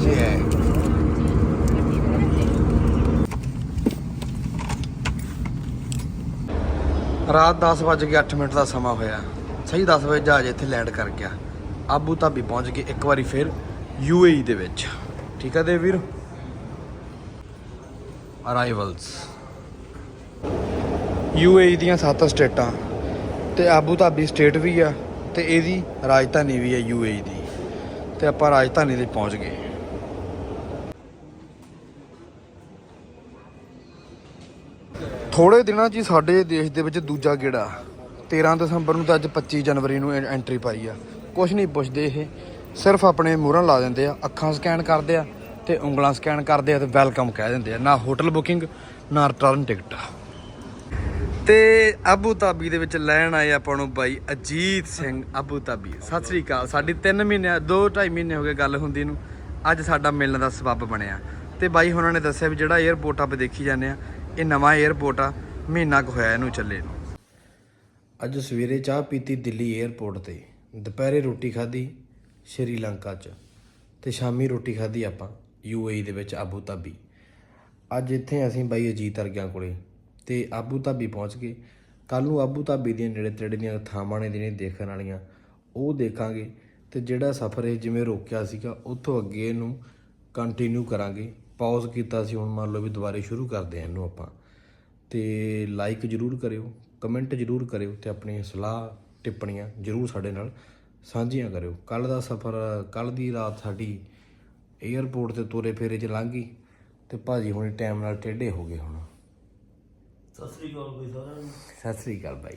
ਜੈ ਰਾਤ 10 ਵਜ ਕੇ 8 ਮਿੰਟ ਦਾ ਸਮਾਂ ਹੋਇਆ। ਸਹੀ 10 ਵਜੇ ਜਹਾਜ਼ ਇੱਥੇ ਲੈਂਡ ਕਰ ਗਿਆ। ਆਬੂ ਧਾਬੀ ਪਹੁੰਚ ਗਏ ਇੱਕ ਵਾਰੀ ਫਿਰ ਯੂਏਈ ਦੇ ਵਿੱਚ। ਠੀਕ ਆ ਦੇ ਵੀਰ? ਅਰਾਈਵਲਸ ਯੂਏਈ ਦੀਆਂ ਸੱਤ ਸਟੇਟਾਂ ਤੇ ਆਬੂ ਧਾਬੀ ਸਟੇਟ ਵੀ ਆ ਤੇ ਇਹਦੀ ਰਾਜਧਾਨੀ ਵੀ ਆ ਯੂਏਈ ਦੀ। ਤੇ ਆਪਾਂ ਰਾਜਧਾਨੀ ਤੇ ਪਹੁੰਚ ਗਏ। ਥੋੜੇ ਦਿਨਾਂ 'ਚ ਹੀ ਸਾਡੇ ਦੇਸ਼ ਦੇ ਵਿੱਚ ਦੂਜਾ ਗੇੜਾ। 13 ਦਸੰਬਰ ਨੂੰ ਤਾਂ ਅੱਜ 25 ਜਨਵਰੀ ਨੂੰ ਐਂਟਰੀ ਪਾਈ ਆ। ਕੁਝ ਨਹੀਂ ਪੁੱਛਦੇ ਇਹ। ਸਿਰਫ ਆਪਣੇ ਮੂਹਰਾਂ ਲਾ ਦਿੰਦੇ ਆ, ਅੱਖਾਂ ਸਕੈਨ ਕਰਦੇ ਆ ਤੇ ਉਂਗਲਾਂ ਸਕੈਨ ਕਰਦੇ ਆ ਤੇ ਵੈਲਕਮ ਕਹਿ ਦਿੰਦੇ ਆ। ਨਾ ਹੋਟਲ ਬੁਕਿੰਗ, ਨਾ ਰਿਟਰਨ ਟਿਕਟ। ਤੇ ਆਬੂ ਧਾਬੀ ਦੇ ਵਿੱਚ ਲੈਣ ਆਏ ਆਪਾਂ ਨੂੰ ਬਾਈ ਅਜੀਤ ਸਿੰਘ ਆਬੂ ਧਾਬੀ। ਸਤਿ ਸ੍ਰੀ ਅਕਾਲ। ਸਾਡੀ 3 ਮਹੀਨੇ 2 2.5 ਮਹੀਨੇ ਹੋ ਗਏ ਗੱਲ ਹੁੰਦੀ ਨੂੰ। ਅੱਜ ਸਾਡਾ ਮਿਲਣ ਦਾ ਸਬੱਬ ਬਣਿਆ। ਤੇ ਬਾਈ ਉਹਨਾਂ ਨੇ ਦੱਸਿਆ ਵੀ ਜਿਹੜਾ 에ਅਰਪੋਰਟ ਆਪਾਂ ਦੇਖੀ ਜਾਂਦੇ ਆ ਇਹ ਨਵਾਂ 에ਅਰਪੋਰਟ ਆ, ਮਹੀਨਾ ਕੁ ਹੋਇਆ ਇਹਨੂੰ ਚੱਲੇ ਨੂੰ। ਅੱਜ ਸਵੇਰੇ ਚਾਹ ਪੀਤੀ ਦਿੱਲੀ 에ਅਰਪੋਰਟ ਤੇ। ਦੁਪਹਿਰੇ ਰੋਟੀ ਖਾਧੀ ਸ਼੍ਰੀਲੰਕਾ 'ਚ ਤੇ ਸ਼ਾਮੀ ਰੋਟੀ ਖਾਧੀ ਆਪਾਂ ਯੂਏਈ ਦੇ ਵਿੱਚ ਆਬੂ ਧਾਬੀ। ਅੱਜ ਇੱਥੇ ਅਸੀਂ ਬਾਈ ਅਜੀਤ ਅਰਗਿਆਂ ਕੋਲੇ ਤੇ ਆਬੂ ਧਾਬੀ ਪਹੁੰਚ ਗਏ। ਕੱਲ ਨੂੰ ਆਬੂ ਧਾਬੀ ਦੀਆਂ ਨੇੜੇ ਤੇੜੇ ਦੀਆਂ ਥਾਵਾਂ ਨੇ ਜਿਹੜੀਆਂ ਦੇਖਣ ਵਾਲੀਆਂ, ਉਹ ਦੇਖਾਂਗੇ ਤੇ ਜਿਹੜਾ ਸਫ਼ਰ ਇਹ ਜਿਵੇਂ ਰੋਕਿਆ ਸੀਗਾ, ਉੱਥੋਂ ਅੱਗੇ ਇਹਨੂੰ ਕੰਟੀਨਿਊ ਕਰਾਂਗੇ। ਪਾਜ਼ ਕੀਤਾ ਸੀ ਹੁਣ ਮੰਨ ਲਓ ਵੀ ਦੁਬਾਰੇ ਸ਼ੁਰੂ ਕਰਦੇ ਹਾਂ ਇਹਨੂੰ ਆਪਾਂ। ਤੇ ਲਾਈਕ ਜਰੂਰ ਕਰਿਓ ਕਮੈਂਟ ਜਰੂਰ ਕਰਿਓ ਤੇ ਆਪਣੀ ਸਲਾਹ ਟਿੱਪਣੀਆਂ ਜਰੂਰ ਸਾਡੇ ਨਾਲ ਸਾਂਝੀਆਂ ਕਰਿਓ। ਕੱਲ ਦਾ ਸਫ਼ਰ ਕੱਲ ਦੀ ਰਾਤ ਸਾਡੀ 에ਅਰਪੋਰਟ ਤੇ ਤੋਰੇ ਫੇਰੇ ਚ ਲੰਘ ਗਈ ਤੇ ਭਾਜੀ ਹੁਣੇ ਟਾਈਮ ਨਾਲ ਟੇਢੇ ਹੋ ਗਏ ਹੁਣ। ਸਤਿ ਸ੍ਰੀ ਅਕਾਲ ਬਈ ਸਾਰਿਆਂ ਨੂੰ। ਸਤਿ ਸ੍ਰੀ ਅਕਾਲ ਬਾਈ।